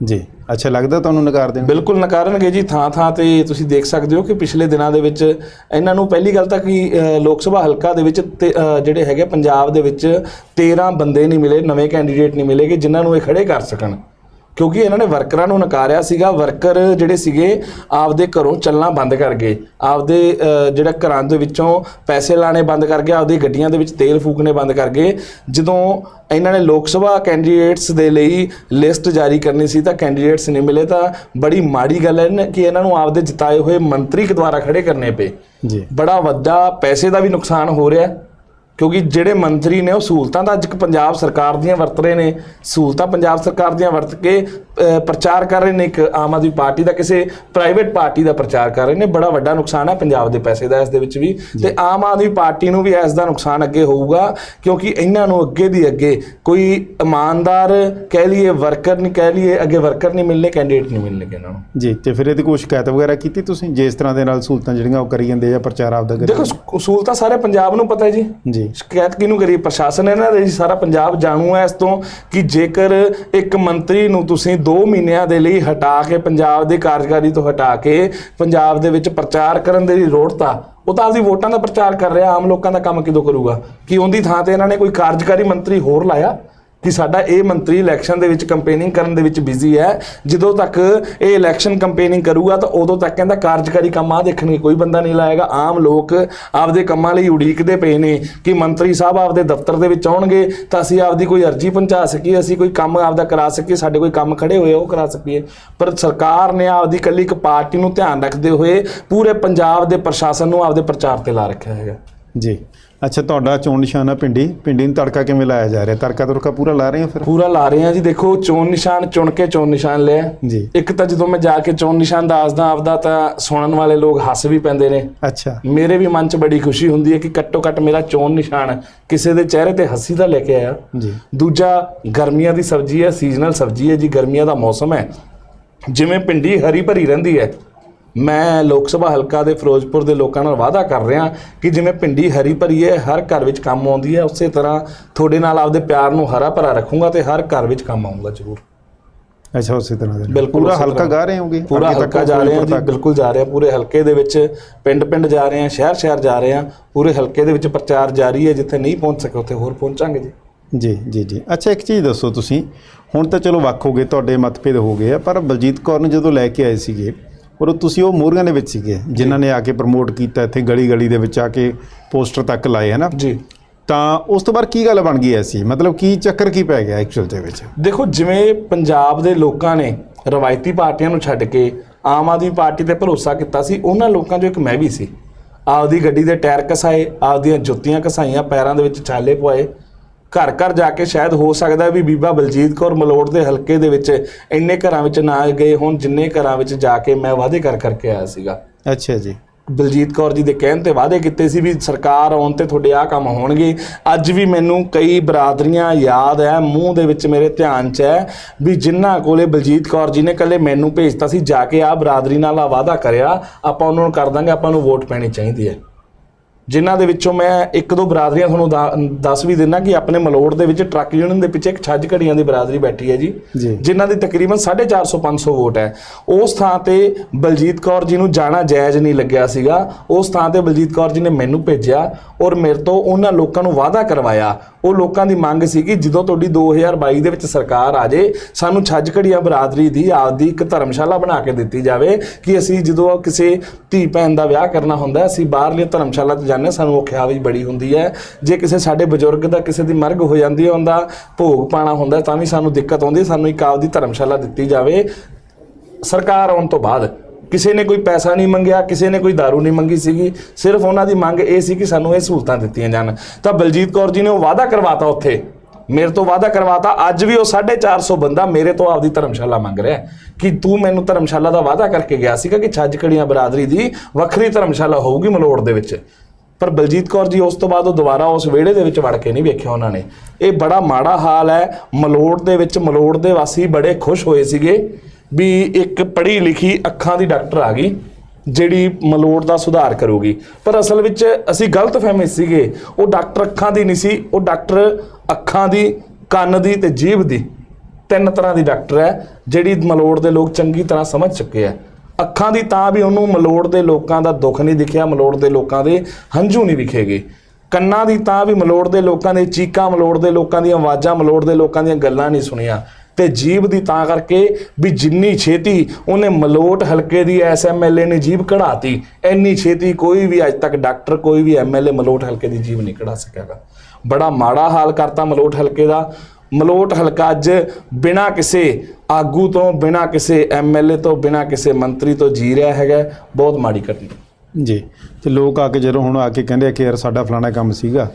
ਜੀ। ਅੱਛਾ ਲੱਗਦਾ ਤੁਹਾਨੂੰ ਨਕਾਰ ਦੇਣ ਬਿਲਕੁਲ ਨਕਾਰਨਗੇ ਜੀ ਥਾਂ ਥਾਂ ਤੇ ਤੁਸੀਂ ਦੇਖ ਸਕਦੇ ਹੋ ਕਿ ਪਿਛਲੇ ਦਿਨਾਂ ਦੇ ਵਿੱਚ ਇਹਨਾਂ ਨੂੰ ਪਹਿਲੀ ਗੱਲ ਤਾਂ ਕਿ ਲੋਕ ਸਭਾ ਹਲਕਾ ਦੇ ਵਿੱਚ ਤੇ, ਜਿਹੜੇ ਹੈਗੇ ਪੰਜਾਬ ਦੇ ਵਿੱਚ 13 ਬੰਦੇ ਨਹੀਂ ਮਿਲੇ ਨਵੇਂ ਕੈਂਡੀਡੇਟ ਨਹੀਂ ਮਿਲੇਗੇ ਜਿਨ੍ਹਾਂ ਨੂੰ ਇਹ ਖੜੇ ਕਰ ਸਕਣ। ਕਿਉਂਕਿ ਇਹਨਾਂ ਨੇ ਵਰਕਰਾਂ ਨੂੰ ਨਕਾਰਿਆ ਸੀਗਾ ਵਰਕਰ ਜਿਹੜੇ ਸੀਗੇ ਆਪਦੇ ਘਰੋਂ ਚੱਲਣਾ ਬੰਦ ਕਰ ਗਏ। ਆਪਦੇ ਜਿਹੜਾ ਘਰਾਂ ਦੇ ਵਿੱਚੋਂ ਪੈਸੇ ਲਾਣੇ ਬੰਦ ਕਰ ਗਏ ਆਪਦੀ ਗੱਡੀਆਂ ਦੇ ਵਿੱਚ ਤੇਲ ਫੂਕਣੇ ਬੰਦ ਕਰ ਗਏ। ਜਦੋਂ ਇਹਨਾਂ ਨੇ ਲੋਕ ਸਭਾ ਕੈਂਡੀਡੇਟਸ ਦੇ ਲਈ ਲਿਸਟ ਜਾਰੀ ਕਰਨੀ ਸੀ ਤਾਂ ਕੈਂਡੀਡੇਟਸ ਨਹੀਂ ਮਿਲੇ ਤਾਂ ਬੜੀ ਮਾੜੀ ਗੱਲ ਹੈ ਕਿ ਇਹਨਾਂ ਨੂੰ ਆਪਦੇ ਜਿਤਾਏ ਹੋਏ ਮੰਤਰੀ ਦੁਆਰਾ ਖੜੇ ਕਰਨੇ ਪਏ। ਜੀ। ਬੜਾ ਵੱਡਾ ਪੈਸੇ ਦਾ ਵੀ ਨੁਕਸਾਨ ਹੋ ਰਿਹਾ। ਹੈ। ਕਿਉਂਕਿ ਜਿਹੜੇ ਮੰਤਰੀ ਨੇ ਉਹ ਸਹੂਲਤਾਂ ਤਾਂ ਅੱਜ ਪੰਜਾਬ ਸਰਕਾਰ ਦੀਆਂ ਵਰਤ ਰਹੇ ਨੇ, ਸਹੂਲਤਾਂ ਪੰਜਾਬ ਸਰਕਾਰ ਦੀਆਂ ਵਰਤ ਕੇ ਪ੍ਰਚਾਰ ਕਰ ਰਹੇ ਨੇ ਇੱਕ ਆਮ ਆਦਮੀ ਪਾਰਟੀ ਦਾ ਕਿਸੇ ਪ੍ਰਾਈਵੇਟ ਪਾਰਟੀ ਦਾ ਪ੍ਰਚਾਰ ਕਰ ਰਹੇ ਨੇ। ਬੜਾ ਵੱਡਾ ਨੁਕਸਾਨ ਹੈ ਪੰਜਾਬ ਦੇ ਪੈਸੇ ਦਾ ਇਸ ਦੇ ਵਿੱਚ ਵੀ। ਤੇ ਆਮ ਆਦਮੀ ਪਾਰਟੀ ਨੂੰ ਵੀ ਇਸ ਦਾ ਨੁਕਸਾਨ ਅੱਗੇ ਹੋਊਗਾ ਕਿਉਂਕਿ ਇਹਨਾਂ ਨੂੰ ਅੱਗੇ ਦੀ ਅੱਗੇ ਕੋਈ ਇਮਾਨਦਾਰ ਕਹਿ ਲਈਏ ਵਰਕਰ ਨਹੀਂ ਕਹਿ ਲਈਏ ਅੱਗੇ ਵਰਕਰ ਨਹੀਂ ਮਿਲਨੇ ਕੈਂਡੀਡੇਟ ਨਹੀਂ ਮਿਲਣਗੇ ਇਹਨਾਂ ਨੂੰ। ਜੀ ਤੇ ਫਿਰ ਇਹਦੀ ਕੋਈ ਸ਼ਿਕਾਇਤ ਵਗੈਰਾ ਕੀਤੀ ਤੁਸੀਂ? ਜੇ ਇਸ ਤਰ੍ਹਾਂ ਦੇ ਨਾਲ ਸਹੂਲਤਾਂ ਜਿਹੜੀਆਂ ਉਹ ਕਰੀ ਜਾਂਦੇ ਜਾਂ ਪ੍ਰਚਾਰ ਆਪਦਾ ਕਰੀ ਦੇਖੋ ਸਹੂਲਤਾਂ ਸਾਰੇ ਪੰਜਾਬ ਨੂੰ ਪਤਾ ਹੈ ਜੀ। ਜੀ। ਸ਼ਿਕਾਇਤ ਕਿਹਨੂੰ ਕਰੀਏ? ਪ੍ਰਸ਼ਾਸਨ ਇਹਨਾਂ ਦੇ ਜੀ ਸਾਰਾ ਪੰਜਾਬ ਜਾਣੂ ਹੈ ਇਸ ਤੋਂ ਕਿ ਜੇਕਰ ਇੱਕ ਮੰਤਰੀ ਨੂੰ ਤੁਸੀਂ 2 ਮਹੀਨਿਆਂ ਦੇ ਲਈ ਹਟਾ ਕੇ ਪੰਜਾਬ ਦੇ ਕਾਰਜਕਾਰੀ ਤੋਂ ਹਟਾ ਕੇ ਪੰਜਾਬ ਦੇ ਵਿੱਚ ਪ੍ਰਚਾਰ ਕਰਨ ਦੇ ਲਈ ਰੋੜਤਾ, ਉਹ ਤਾਂ ਆਪਦੀ ਵੋਟਾਂ ਦਾ ਪ੍ਰਚਾਰ ਕਰ ਰਿਹਾ, ਆਮ ਲੋਕਾਂ ਦਾ ਕੰਮ ਕਿਦੋਂ ਕਰੂਗਾ? ਕਿ ਉਹਦੀ ਥਾਂ ਤੇ ਇਹਨਾਂ ਨੇ ਕੋਈ ਕਾਰਜਕਾਰੀ ਮੰਤਰੀ ਹੋਰ ਲਾਇਆ? ਕਿ ਸਾਡਾ ਇਹ ਮੰਤਰੀ ਇਲੈਕਸ਼ਨ ਦੇ ਵਿੱਚ ਕੰਪੇਨਿੰਗ ਕਰਨ ਦੇ ਵਿੱਚ ਬਿਜ਼ੀ ਹੈ। ਜਦੋਂ ਤੱਕ ਇਹ ਇਲੈਕਸ਼ਨ ਕੰਪੇਨਿੰਗ ਕਰੂਗਾ ਤਾਂ ਉਦੋਂ ਤੱਕ ਕਹਿੰਦਾ ਕਾਰਜਕਾਰੀ ਕੰਮ ਆ ਦੇਖਣਗੇ, ਕੋਈ ਬੰਦਾ ਨਹੀਂ ਲਾਏਗਾ। ਆਮ ਲੋਕ ਆਪਦੇ ਕੰਮਾਂ ਲਈ ਉਡੀਕਦੇ ਪਏ ਨੇ ਕਿ ਮੰਤਰੀ ਸਾਹਿਬ ਆਪਦੇ ਦਫ਼ਤਰ ਦੇ ਵਿੱਚ ਆਉਣਗੇ ਤਾਂ ਅਸੀਂ ਆਪਦੀ ਕੋਈ ਅਰਜ਼ੀ ਪਹੁੰਚਾ ਸਕੀਏ, ਅਸੀਂ ਕੋਈ ਕੰਮ ਆਪਦਾ ਕਰਾ ਸਕੀਏ, ਸਾਡੇ ਕੋਈ ਕੰਮ ਖੜੇ ਹੋਏ ਉਹ ਕਰਾ ਸਕੀਏ। ਪਰ ਸਰਕਾਰ ਨੇ ਆਪਦੀ ਇਕੱਲੀ ਇੱਕ ਪਾਰਟੀ ਨੂੰ ਧਿਆਨ ਰੱਖਦੇ ਹੋਏ ਪੂਰੇ ਪੰਜਾਬ ਦੇ ਪ੍ਰਸ਼ਾਸਨ ਨੂੰ ਆਪਦੇ ਪ੍ਰਚਾਰ ਤੇ ਲਾ ਰੱਖਿਆ ਹੈਗਾ। ਜੀ। ਅੱਛਾ ਤੁਹਾਡਾ ਚੋਣ ਨਿਸ਼ਾਨਾ ਪਿੰਡੀ। ਪਿੰਡੀ ਨੂੰ ਤੜਕਾ ਕਿਵੇਂ ਲਾਇਆ ਜਾ ਰਿਹਾ? ਤੜਕਾ ਤੁਰਕਾ ਪੂਰਾ ਲਾ ਰਹੇ ਹੋ ਫਿਰ? ਪੂਰਾ ਲਾ ਰਹੇ ਆ ਜੀ। ਦੇਖੋ ਚੋਣ ਨਿਸ਼ਾਨ ਚੁਣ ਕੇ ਚੋਣ ਨਿਸ਼ਾਨ ਲਿਆ। ਜੀ। ਇੱਕ ਤਾਂ ਜਦੋਂ ਮੈਂ ਜਾ ਕੇ ਚੋਣ ਨਿਸ਼ਾਨ ਦੱਸਦਾ ਆਪਦਾ ਤਾਂ ਸੁਣਨ ਵਾਲੇ ਲੋਕ ਹੱਸ ਵੀ ਪੈਂਦੇ ਨੇ। ਅੱਛਾ। ਮੇਰੇ ਵੀ ਮਨ 'ਚ ਬੜੀ ਖੁਸ਼ੀ ਹੁੰਦੀ ਹੈ ਕਿ ਘੱਟੋ ਘੱਟ ਮੇਰਾ ਚੋਣ ਨਿਸ਼ਾਨ ਕਿਸੇ ਦੇ ਚਿਹਰੇ ਤੇ ਹੱਸੀ ਦਾ ਲੈ ਕੇ ਆਇਆ। ਜੀ। ਦੂਜਾ ਗਰਮੀਆਂ ਦੀ ਸਬਜ਼ੀ ਹੈ ਸੀਜ਼ਨਲ ਸਬਜ਼ੀ ਹੈ ਜੀ। ਗਰਮੀਆਂ ਦਾ ਮੌਸਮ ਹੈ। ਜਿਵੇਂ ਪਿੰਡੀ ਹਰੀ ਭਰੀ ਰਹਿੰਦੀ ਹੈ ਮੈਂ ਲੋਕ ਸਭਾ ਹਲਕਾ ਦੇ ਫਿਰੋਜ਼ਪੁਰ ਦੇ ਲੋਕਾਂ ਨਾਲ ਵਾਅਦਾ ਕਰ ਰਿਹਾ ਕਿ ਜਿਵੇਂ ਪਿੰਡੀ ਹਰੀ ਭਰੀ ਹੈ ਹਰ ਘਰ ਵਿੱਚ ਕੰਮ ਆਉਂਦੀ ਹੈ ਉਸੇ ਤਰ੍ਹਾਂ ਤੁਹਾਡੇ ਨਾਲ ਆਪਦੇ ਪਿਆਰ ਨੂੰ ਹਰਾ ਭਰਾ ਰੱਖੂੰਗਾ ਤੇ ਹਰ ਘਰ ਵਿੱਚ ਕੰਮ ਆਉਂਗਾ ਜ਼ਰੂਰ। ਅੱਛਾ ਉਸੇ ਤਰ੍ਹਾਂ ਦੇ। ਬਿਲਕੁਲ ਪੂਰਾ ਹਲਕਾ। ਗਾ ਰਹੇ ਹੋਗੇ? ਪੂਰਾ ਹਲਕਾ ਜਾ ਰਹੇ ਹਾਂ ਜੀ। ਬਿਲਕੁਲ ਜਾ ਰਹੇ ਹਾਂ। ਪੂਰੇ ਹਲਕੇ ਦੇ ਵਿੱਚ ਪਿੰਡ ਪਿੰਡ ਜਾ ਰਹੇ ਹਾਂ ਸ਼ਹਿਰ ਸ਼ਹਿਰ ਜਾ ਰਹੇ ਹਾਂ। ਪੂਰੇ ਹਲਕੇ ਦੇ ਵਿੱਚ ਪ੍ਰਚਾਰ ਜਾਰੀ ਹੈ ਜਿੱਥੇ ਨਹੀਂ ਪਹੁੰਚ ਸਕੇ ਉੱਥੇ ਹੋਰ ਪਹੁੰਚਾਂਗੇ ਜੀ। ਜੀ ਜੀ ਜੀ। ਅੱਛਾ ਇੱਕ ਚੀਜ਼ ਦੱਸੋ ਤੁਸੀਂ। ਹੁਣ ਤਾਂ ਚਲੋ ਵੱਖ ਹੋ ਗਏ ਤੁਹਾਡੇ ਮਤਭੇਦ ਹੋ ਗਏ ਆ ਪਰ ਬਲਜੀਤ ਕੌਰ ਨੂੰ ਜਦੋਂ ਲੈ ਕੇ ਆਏ ਸੀਗੇ ਔਰ ਤੁਸੀਂ ਉਹ ਮੋਹਰੀਆਂ ਦੇ ਵਿੱਚ ਸੀਗੇ ਜਿਨ੍ਹਾਂ ਨੇ ਆ ਕੇ ਪ੍ਰਮੋਟ ਕੀਤਾ ਇੱਥੇ ਗਲੀ ਗਲੀ ਦੇ ਵਿੱਚ ਆ ਕੇ ਪੋਸਟਰ ਤੱਕ ਲਾਏ ਹੈ ਨਾ ਜੀ। ਤਾਂ ਉਸ ਤੋਂ ਬਾਅਦ ਕੀ ਗੱਲ ਬਣ ਗਈ ਐਸੀ? ਮਤਲਬ ਕੀ ਚੱਕਰ ਕੀ ਪੈ ਗਿਆ ਐਕਚੁਅਲ ਦੇ ਵਿੱਚ? ਦੇਖੋ ਜਿਵੇਂ ਪੰਜਾਬ ਦੇ ਲੋਕਾਂ ਨੇ ਰਵਾਇਤੀ ਪਾਰਟੀਆਂ ਨੂੰ ਛੱਡ ਕੇ ਆਮ ਆਦਮੀ ਪਾਰਟੀ ਤੇ ਭਰੋਸਾ ਕੀਤਾ ਸੀ ਉਹਨਾਂ ਲੋਕਾਂ 'ਚੋਂ ਇੱਕ ਮੈਂ ਵੀ ਸੀ। ਆਪਦੀ ਗੱਡੀ ਦੇ ਟਾਇਰ ਕਸਾਏ ਆਪਦੀਆਂ ਜੁੱਤੀਆਂ ਕਸਾਈਆਂ ਪੈਰਾਂ ਦੇ ਵਿੱਚ ਛਾਲੇ ਪਵਾਏ ਘਰ ਘਰ ਜਾ ਕੇ ਸ਼ਾਇਦ ਹੋ ਸਕਦਾ ਵੀ ਬੀਬਾ ਬਲਜੀਤ ਕੌਰ ਮਲੋੜ ਦੇ ਹਲਕੇ ਦੇ ਵਿੱਚ ਇੰਨੇ ਘਰਾਂ ਵਿੱਚ ਨਾ ਗਏ ਹੁਣ ਜਿੰਨੇ ਘਰਾਂ ਵਿੱਚ ਜਾ ਕੇ ਮੈਂ ਵਾਅਦੇ ਕਰ ਕਰਕੇ ਆਇਆ ਸੀਗਾ। ਅੱਛਾ ਜੀ। ਬਲਜੀਤ ਕੌਰ ਜੀ ਦੇ ਕਹਿਣ ਤੇ ਵਾਅਦੇ ਕੀਤੇ ਸੀ ਵੀ ਸਰਕਾਰ ਆਉਣ ਤੇ ਤੁਹਾਡੇ ਆਹ ਕੰਮ ਹੋਣਗੇ। ਅੱਜ ਵੀ ਮੈਨੂੰ ਕਈ ਬਰਾਦਰੀਆਂ ਯਾਦ ਹੈ ਮੂੰਹ ਦੇ ਵਿੱਚ ਮੇਰੇ ਧਿਆਨ 'ਚ ਹੈ ਵੀ ਜਿਨ੍ਹਾਂ ਕੋਲੇ ਬਲਜੀਤ ਕੌਰ ਜੀ ਨੇ ਕੱਲੇ ਮੈਨੂੰ ਭੇਜਤਾ ਸੀ ਜਾ ਕੇ ਆਹ ਬਰਾਦਰੀ ਨਾਲ ਆ ਵਾਅਦਾ ਕਰਿਆ ਆਪਾਂ ਉਹਨਾਂ ਨੂੰ ਕਰ ਦਾਂਗੇ ਆਪਾਂ ਨੂੰ ਵੋਟ ਪੈਣੀ ਚਾਹੀਦੀ ਹੈ ਜਿਨ੍ਹਾਂ ਦੇ ਵਿੱਚੋਂ ਮੈਂ ਇੱਕ ਦੋ ਬਰਾਦਰੀਆਂ ਤੁਹਾਨੂੰ ਦੱਸ ਵੀ ਦਿੰਦਾ ਕਿ ਆਪਣੇ ਮਲੋੜ ਦੇ ਵਿੱਚ ਟਰੱਕ ਯੂਨੀਅਨ ਦੇ ਪਿੱਛੇ ਇੱਕ ਛੱਜ ਘੜੀਆਂ ਦੀ ਬਰਾਦਰੀ ਬੈਠੀ ਹੈ ਜੀ ਜੀ। ਜਿਨ੍ਹਾਂ ਦੀ ਤਕਰੀਬਨ 450 500 ਵੋਟ ਹੈ ਉਸ ਥਾਂ ਤੇ ਬਲਜੀਤ ਕੌਰ ਜੀ ਨੂੰ ਜਾਣਾ ਜਾਇਜ਼ ਨਹੀਂ ਲੱਗਿਆ ਸੀਗਾ ਉਸ ਥਾਂ ਤੇ ਬਲਜੀਤ ਕੌਰ ਜੀ ਨੇ ਮੈਨੂੰ ਭੇਜਿਆ ਔਰ ਮੇਰੇ ਤੋਂ ਉਹਨਾਂ ਲੋਕਾਂ ਨੂੰ ਵਾਅਦਾ ਕਰਵਾਇਆ ਉਹ ਲੋਕਾਂ ਦੀ ਮੰਗ ਸੀ ਕਿ ਜਦੋਂ ਤੁਹਾਡੀ 2022 ਦੇ ਵਿੱਚ ਸਰਕਾਰ ਆ ਜੇ ਸਾਨੂੰ ਛੱਜ ਘੜੀਆਂ ਬਰਾਦਰੀ ਦੀ ਆਪਦੀ ਇੱਕ ਧਰਮਸ਼ਾਲਾ ਬਣਾ ਕੇ ਦਿੱਤੀ ਜਾਵੇ ਕਿ ਅਸੀਂ ਜਦੋਂ ਕਿਸੇ ਧੀ ਭੈਣ ਦਾ ਵਿਆਹ ਕਰਨਾ ਹੁੰਦਾ ਅਸੀਂ ਬਾਹਰਲੀ ਧਰਮਸ਼ਾਲਾ ਤੇ ਜਾਂਦੇ ਹਾਂ, ਸਾਨੂੰ ਉਹ ਖਿਆਵੀ ਬੜੀ ਹੁੰਦੀ ਹੈ। ਜੇ ਕਿਸੇ ਸਾਡੇ ਬਜ਼ੁਰਗ ਦਾ ਕਿਸੇ ਦੀ ਮਰਗ ਹੋ ਜਾਂਦੀ ਹੈ ਉਹਦਾ ਭੋਗ ਪਾਣਾ ਹੁੰਦਾ ਤਾਂ ਵੀ ਸਾਨੂੰ ਦਿੱਕਤ ਆਉਂਦੀ ਸਾਨੂੰ ਇੱਕ ਆਪਦੀ ਧਰਮਸ਼ਾਲਾ ਦਿੱਤੀ ਜਾਵੇ। ਸਰਕਾਰ ਆਉਣ ਤੋਂ ਬਾਅਦ ਕਿਸੇ ਨੇ ਕੋਈ ਪੈਸਾ ਨਹੀਂ ਮੰਗਿਆ, ਕਿਸੇ ਨੇ ਕੋਈ दारू ਨਹੀਂ ਮੰਗੀ ਸੀਗੀ, ਸਿਰਫ ਉਹਨਾਂ ਦੀ ਮੰਗ ਇਹ ਸੀ ਕਿ ਸਾਨੂੰ ਇਹ ਸਹੂਲਤਾਂ ਦਿੱਤੀਆਂ ਜਾਣ। ਤਾਂ ਬਲਜੀਤ ਕੌਰ ਜੀ ਨੇ ਉਹ ਵਾਅਦਾ ਕਰਵਾਤਾ ਉੱਥੇ। ਮੇਰੇ ਤੋਂ ਵਾਅਦਾ ਕਰਵਾਤਾ, ਅੱਜ ਵੀ ਉਹ 450 ਬੰਦਾ ਮੇਰੇ ਤੋਂ ਆਪਦੀ ਧਰਮਸ਼ਾਲਾ ਮੰਗ ਰਿਹਾ ਕਿ ਤੂੰ ਮੈਨੂੰ ਧਰਮਸ਼ਾਲਾ ਦਾ ਵਾਅਦਾ ਕਰਕੇ ਗਿਆ ਸੀਗਾ ਕਿ ਛੱਜ ਕੜੀਆਂ ਬਰਾਦਰੀ ਦੀ ਵੱਖਰੀ ਧਰਮਸ਼ਾਲਾ ਹੋਊਗੀ ਮਲੋੜ ਦੇ ਵਿੱਚ। ਪਰ ਬਲਜੀਤ ਕੌਰ ਜੀ ਉਸ ਤੋਂ ਬਾਅਦ ਉਹ ਦੁਬਾਰਾ ਉਸ ਵਿਹੜੇ ਦੇ ਵਿੱਚ ਵੜ ਕੇ ਨਹੀਂ ਵੇਖਿਆ ਉਹਨਾਂ ਨੇ। ਇਹ ਬੜਾ ਮਾੜਾ ਹਾਲ ਹੈ। ਮਲੋੜ ਦੇ ਵਿੱਚ ਮਲੋੜ ਦੇ ਵਾਸੀ ਬੜੇ ਖੁਸ਼ ਹੋਏ ਸੀਗੇ। ਵੀ ਇੱਕ ਪੜ੍ਹੀ ਲਿਖੀ ਅੱਖਾਂ ਦੀ ਡਾਕਟਰ ਆ ਗਈ, ਜਿਹੜੀ ਮਲੋੜ ਦਾ ਸੁਧਾਰ ਕਰੂਗੀ। ਪਰ ਅਸਲ ਵਿੱਚ ਅਸੀਂ ਗਲਤ ਫਹਿਮੇ ਸੀਗੇ। ਉਹ ਡਾਕਟਰ ਅੱਖਾਂ ਦੀ ਨਹੀਂ ਸੀ, ਉਹ ਡਾਕਟਰ ਅੱਖਾਂ ਦੀ, ਕੰਨ ਦੀ ਤੇ ਜੀਭ ਦੀ ਤਿੰਨ ਤਰ੍ਹਾਂ ਦੀ ਡਾਕਟਰ ਹੈ, ਜਿਹੜੀ ਮਲੋੜ ਦੇ ਲੋਕ ਚੰਗੀ ਤਰ੍ਹਾਂ ਸਮਝ ਚੁੱਕੇ ਆ। ਅੱਖਾਂ ਦੀ ਤਾਂ ਵੀ ਉਹਨੂੰ ਮਲੋੜ ਦੇ ਲੋਕਾਂ ਦਾ ਦੁੱਖ ਨਹੀਂ ਦਿਖਿਆ ਮਲੋੜ ਦੇ ਲੋਕਾਂ ਦੇ ਹੰਝੂ ਨਹੀਂ ਵਿਖੇਗੇ। ਕੰਨਾਂ ਦੀ ਤਾਂ ਵੀ ਮਲੋੜ ਦੇ ਲੋਕਾਂ ਦੇ ਚੀਕਾਂ ਮਲੋੜ ਦੇ ਲੋਕਾਂ ਦੀਆਂ ਆਵਾਜ਼ਾਂ ਮਲੋੜ ਦੇ ਲੋਕਾਂ ਦੀਆਂ ਗੱਲਾਂ ਨਹੀਂ ਸੁਣੀਆਂ। ਤੇ ਜੀਬ ਦੀ ਤਾਂ ਕਰਕੇ ਵੀ ਜਿੰਨੀ ਛੇਤੀ ਉਹਨੇ ਮਲੋਟ ਹਲਕੇ ਦੀ ਐਸਐਮਐਲਏ ਨੇ ਜੀਬ ਕਢਾਤੀ, ਇੰਨੀ ਛੇਤੀ ਕੋਈ ਵੀ ਅੱਜ ਤੱਕ ਡਾਕਟਰ, ਕੋਈ ਵੀ ਐਮਐਲਏ ਮਲੋਟ ਹਲਕੇ ਦੀ ਜੀਬ ਨਹੀਂ ਕਢਾ ਸਕਿਆਗਾ। ਬੜਾ ਮਾੜਾ ਹਾਲ ਕਰਤਾ ਮਲੋਟ ਹਲਕੇ ਦਾ। ਮਲੋਟ ਹਲਕਾ ਅੱਜ ਬਿਨਾ ਕਿਸੇ ਆਗੂ ਤੋਂ, ਬਿਨਾ ਕਿਸੇ ਐਮਐਲਏ ਤੋਂ, ਬਿਨਾ ਕਿਸੇ ਮੰਤਰੀ ਤੋਂ ਜੀ ਰਿਹਾ ਹੈਗਾ। ਬਹੁਤ ਮਾੜੀ ਘਟਨਾ। ਜੀ, ਤੇ ਲੋਕ ਆ ਕੇ ਜਦੋਂ ਹੁਣ ਆ ਕੇ ਕਹਿੰਦੇ ਕਿ ਯਾਰ ਸਾਡਾ ਫਲਾਣਾ ਕੰਮ ਸੀਗਾ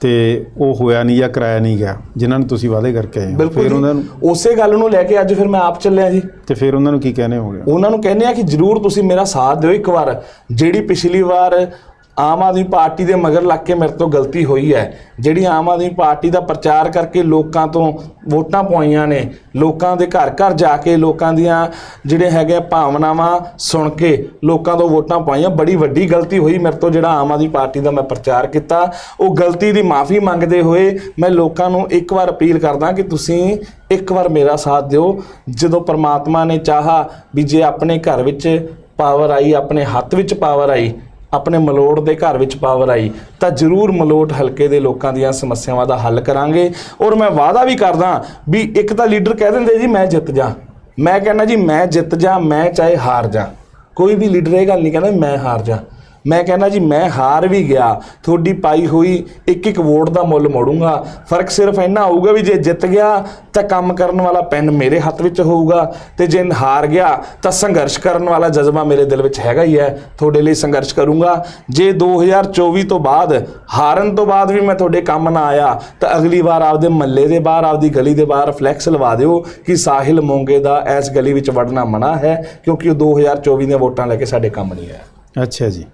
ਤੇ ਉਹ ਹੋਇਆ ਨਹੀਂ ਜਾਂ ਕਰਾਇਆ ਨਹੀਂ ਗਿਆ ਜਿਨ੍ਹਾਂ ਨੂੰ ਤੁਸੀਂ ਵਾਅਦੇ ਕਰਕੇ ਆਏ ਹੋ। ਬਿਲਕੁਲ ਫਿਰ ਉਹਨਾਂ। ਨੂੰ ਉਸੇ ਗੱਲ ਨੂੰ ਲੈ ਕੇ ਅੱਜ ਫਿਰ ਮੈਂ ਆਪ ਚੱਲਿਆ ਜੀ। ਤੇ ਫਿਰ ਉਹਨਾਂ ਨੂੰ ਕੀ ਕਹਿੰਦੇ ਹੋਗੇ? ਉਹਨਾਂ ਨੂੰ ਕਹਿੰਦੇ ਆ ਕਿ ਜਰੂਰ ਤੁਸੀਂ ਮੇਰਾ ਸਾਥ ਦਿਓ ਇੱਕ ਵਾਰ। ਜਿਹੜੀ ਪਿਛਲੀ ਵਾਰ ਆਮ ਆਦਮੀ ਪਾਰਟੀ ਦੇ ਮਗਰ ਲੱਗ ਕੇ ਮੇਰੇ ਤੋਂ ਗਲਤੀ ਹੋਈ ਹੈ। ਜਿਹੜੀ ਆਮ ਆਦਮੀ ਪਾਰਟੀ ਦਾ ਪ੍ਰਚਾਰ ਕਰਕੇ ਲੋਕਾਂ ਤੋਂ ਵੋਟਾਂ ਪਵਾਈਆਂ ਨੇ, ਲੋਕਾਂ ਦੇ ਘਰ ਘਰ ਜਾ ਕੇ ਲੋਕਾਂ ਦੀਆਂ ਜਿਹੜੇ ਹੈਗੇ ਆ ਭਾਵਨਾਵਾਂ ਸੁਣ ਕੇ ਲੋਕਾਂ ਤੋਂ ਵੋਟਾਂ ਪਾਈਆਂ ਬੜੀ ਵੱਡੀ ਗਲਤੀ ਹੋਈ ਮੇਰੇ ਤੋਂ ਜਿਹੜਾ ਆਮ ਆਦਮੀ ਪਾਰਟੀ ਦਾ ਮੈਂ ਪ੍ਰਚਾਰ ਕੀਤਾ। ਉਹ ਗਲਤੀ ਦੀ ਮਾਫੀ ਮੰਗਦੇ ਹੋਏ ਮੈਂ ਲੋਕਾਂ ਨੂੰ ਇੱਕ ਵਾਰ ਅਪੀਲ ਕਰਦਾ ਕਿ ਤੁਸੀਂ ਇੱਕ ਵਾਰ ਮੇਰਾ ਸਾਥ ਦਿਓ। ਜਦੋਂ ਪ੍ਰਮਾਤਮਾ ਨੇ ਚਾਹਾ ਵੀ ਜੇ ਆਪਣੇ ਘਰ ਵਿੱਚ ਪਾਵਰ ਆਈ, ਆਪਣੇ ਹੱਥ ਵਿੱਚ ਪਾਵਰ ਆਈ ਆਪਣੇ ਮਲੋੜ ਦੇ ਘਰ ਵਿੱਚ ਪਾਵਰ ਆਈ, ਤਾਂ ਜ਼ਰੂਰ ਮਲੋਟ ਹਲਕੇ ਦੇ ਲੋਕਾਂ ਦੀਆਂ ਸਮੱਸਿਆਵਾਂ ਦਾ ਹੱਲ ਕਰਾਂਗੇ। ਔਰ ਮੈਂ ਵਾਅਦਾ ਵੀ ਕਰਦਾ ਵੀ ਇੱਕ ਤਾਂ ਲੀਡਰ ਕਹਿ ਦਿੰਦੇ ਜੀ, ਮੈਂ ਜਿੱਤ ਜਾ। ਮੈਂ ਕਹਿੰਦਾ ਜੀ, ਮੈਂ ਜਿੱਤ ਜਾ, ਮੈਂ ਚਾਹੇ ਹਾਰ ਜਾ। ਕੋਈ ਵੀ ਲੀਡਰ ਇਹ ਗੱਲ ਨਹੀਂ ਕਹਿੰਦਾ ਮੈਂ ਹਾਰ ਜਾ। ਮੈਂ ਕਹਿੰਦਾ ਜੀ, ਮੈਂ ਹਾਰ ਵੀ ਗਿਆ, ਤੁਹਾਡੀ ਪਾਈ ਹੋਈ ਇੱਕ ਇੱਕ ਵੋਟ ਦਾ ਮੁੱਲ ਮੋੜੂੰਗਾ। ਫ਼ਰਕ ਸਿਰਫ ਇੰਨਾ ਹੋਊਗਾ ਵੀ ਜੇ ਜਿੱਤ ਗਿਆ, ਤਾਂ ਕੰਮ ਕਰਨ ਵਾਲਾ ਪੈਨ ਮੇਰੇ ਹੱਥ ਵਿੱਚ ਹੋਊਗਾ। ਤੇ ਜੇ ਹਾਰ ਗਿਆ, ਤਾਂ ਸੰਘਰਸ਼ ਕਰਨ ਵਾਲਾ ਜਜ਼ਬਾ ਮੇਰੇ ਦਿਲ ਵਿੱਚ ਹੈਗਾ ਹੀ ਹੈ। ਤੁਹਾਡੇ ਲਈ ਸੰਘਰਸ਼ ਕਰੂੰਗਾ। ਜੇ 2024 ਤੋਂ ਬਾਅਦ, ਹਾਰਨ ਤੋਂ ਬਾਅਦ ਵੀ ਮੈਂ ਤੁਹਾਡੇ ਕੰਮ ਨਾ ਆਇਆ, ਤਾਂ ਅਗਲੀ ਵਾਰ ਆਪਦੇ ਮੱਲੇ ਦੇ ਬਾਹਰ, ਆਪਦੀ ਗਲੀ ਦੇ ਬਾਹਰ ਫਲੈਕਸ ਲਵਾ ਦਿਓ ਕਿ ਸਾਹਿਲ ਮੋਂਗੇ ਦਾ ਇਸ ਗਲੀ ਵਿੱਚ ਵੜਨਾ ਮਨਾ ਹੈ, ਕਿਉਂਕਿ ਉਹ 2024 ਦੀਆਂ ਵੋਟਾਂ ਲੈ ਕੇ ਸਾਡੇ ਕੰਮ ਨਹੀਂ ਆਇਆ। ਅੱਛਾ ਜੀ।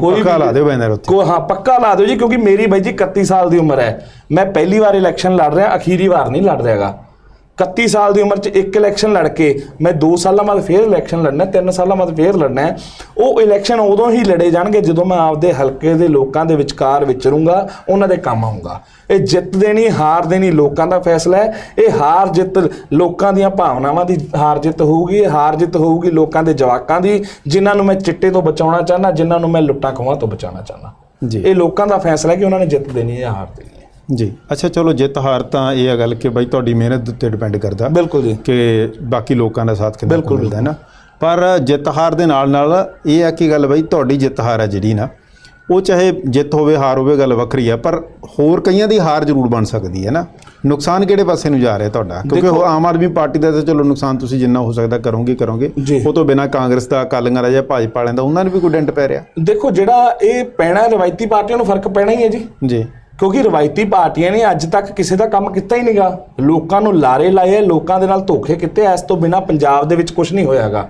ਕੋਈ ਪੱਕਾ ਲਾ ਦਿਓ ਬੈਨਰ ਉੱਥੇ। ਕੋ ਹਾਂ ਪੱਕਾ ਲਾ ਦਿਓ ਜੀ ਕਿਉਂਕਿ ਮੇਰੀ ਬਾਈ ਜੀ 31 ਸਾਲ ਦੀ ਉਮਰ ਹੈ। ਮੈਂ ਪਹਿਲੀ ਵਾਰ ਇਲੈਕਸ਼ਨ ਲੜ ਰਿਹਾ ਅਖੀਰੀ ਵਾਰ ਨਹੀਂ ਲੜ ਰਿਹਾਗਾ। 31 ਸਾਲ ਦੀ ਉਮਰ 'ਚ ਇੱਕ ਇਲੈਕਸ਼ਨ ਲੜ ਕੇ ਮੈਂ 2 ਸਾਲਾਂ ਬਾਅਦ ਫੇਰ ਇਲੈਕਸ਼ਨ ਲੜਨਾ 3 ਸਾਲਾਂ ਬਾਅਦ ਫੇਰ ਲੜਨਾ ਹੈ। ਉਹ ਇਲੈਕਸ਼ਨ ਉਦੋਂ ਹੀ ਲੜੇ ਜਾਣਗੇ ਜਦੋਂ ਮੈਂ ਆਪਦੇ ਹਲਕੇ ਦੇ ਲੋਕਾਂ ਦੇ ਵਿਚਕਾਰ ਵਿਚਰੂੰਗਾ ਉਹਨਾਂ ਦੇ ਕੰਮ ਆਉਂਗਾ ਇਹ ਜਿੱਤ ਦੇਣੀ ਹਾਰ ਦੇਣੀ ਲੋਕਾਂ ਦਾ ਫੈਸਲਾ ਹੈ। ਇਹ ਹਾਰ ਜਿੱਤ ਲੋਕਾਂ ਦੀਆਂ ਭਾਵਨਾਵਾਂ ਦੀ ਹਾਰ ਜਿੱਤ ਹੋਊਗੀ ਇਹ ਹਾਰ ਜਿੱਤ ਹੋਊਗੀ ਲੋਕਾਂ ਦੇ ਜਵਾਕਾਂ ਦੀ ਜਿਨ੍ਹਾਂ ਨੂੰ ਮੈਂ ਚਿੱਟੇ ਤੋਂ ਬਚਾਉਣਾ ਚਾਹੁੰਦਾ ਜਿਨ੍ਹਾਂ ਨੂੰ ਮੈਂ ਲੁੱਟਾਂ ਖੋਹਾਂ ਤੋਂ ਬਚਾਉਣਾ ਚਾਹੁੰਦਾ। ਜੀ। ਇਹ ਲੋਕਾਂ ਦਾ ਫੈਸਲਾ ਹੈ ਕਿ ਉਹਨਾਂ ਨੇ ਜਿੱਤ ਦੇਣੀ ਹੈ ਜਾਂ ਹਾਰ ਦੇਣੀ ਹੈ। ਜੀ। ਅੱਛਾ ਚਲੋ ਜਿੱਤ ਹਾਰ ਤਾਂ ਇਹ ਆ ਗੱਲ ਕਿ ਬਾਈ ਤੁਹਾਡੀ ਮਿਹਨਤ ਉੱਤੇ ਡਿਪੈਂਡ ਕਰਦਾ ਬਿਲਕੁਲ ਜੀ। ਕਿ ਬਾਕੀ ਲੋਕਾਂ ਦਾ ਸਾਥ ਕਿੰਨਾ ਕੁ ਮਿਲਦਾ ਹੈ ਨਾ? ਪਰ ਜਿੱਤ ਹਾਰ ਦੇ ਨਾਲ ਨਾਲ ਇਹ ਆ ਕਿ ਗੱਲ ਬਾਈ ਤੁਹਾਡੀ ਜਿੱਤ ਹਾਰ ਹੈ ਜਿਹੜੀ ਨਾ ਉਹ ਚਾਹੇ ਜਿੱਤ ਹੋਵੇ ਹਾਰ ਹੋਵੇ ਗੱਲ ਵੱਖਰੀ ਹੈ ਪਰ ਹੋਰ ਕਈਆਂ ਦੀ ਹਾਰ ਜ਼ਰੂਰ ਬਣ ਸਕਦੀ ਹੈ ਨਾ? ਨੁਕਸਾਨ ਕਿਹੜੇ ਪਾਸੇ ਨੂੰ ਜਾ ਰਿਹਾ ਤੁਹਾਡਾ? ਕਿਉਂਕਿ ਆਮ ਆਦਮੀ ਪਾਰਟੀ ਦਾ ਤਾਂ ਚਲੋ ਨੁਕਸਾਨ ਤੁਸੀਂ ਜਿੰਨਾ ਹੋ ਸਕਦਾ ਕਰੋਗੇ ਕਰੋਗੇ। ਉਹ ਤੋਂ ਬਿਨਾ ਕਾਂਗਰਸ ਦਾ ਅਕਾਲੀਆਂ ਦਾ ਜਾਂ ਭਾਜਪਾ ਵਾਲਿਆਂ ਦਾ ਉਹਨਾਂ ਨੂੰ ਵੀ ਕੋਈ ਡੈਂਟ ਪੈ ਰਿਹਾ। ਦੇਖੋ ਜਿਹੜਾ ਇਹ ਪੈਣਾ ਰਵਾਇਤੀ ਪਾਰਟੀਆਂ ਨੂੰ ਫ਼ਰਕ ਪੈਣਾ ਹੀ ਹੈ ਜੀ। ਜੀ। ਕਿਉਂਕਿ ਰਵਾਇਤੀ ਪਾਰਟੀਆਂ ਨੇ ਅੱਜ ਤੱਕ ਕਿਸੇ ਦਾ ਕੰਮ ਕੀਤਾ ਹੀ ਨਹੀਂਗਾ। ਲੋਕਾਂ ਨੂੰ ਲਾਰੇ ਲਾਏ ਆ, ਲੋਕਾਂ ਦੇ ਨਾਲ ਧੋਖੇ ਕੀਤੇ ਇਸ ਤੋਂ ਬਿਨਾ ਪੰਜਾਬ ਦੇ ਵਿੱਚ ਕੁਝ ਨਹੀਂ ਹੋਇਆਗਾ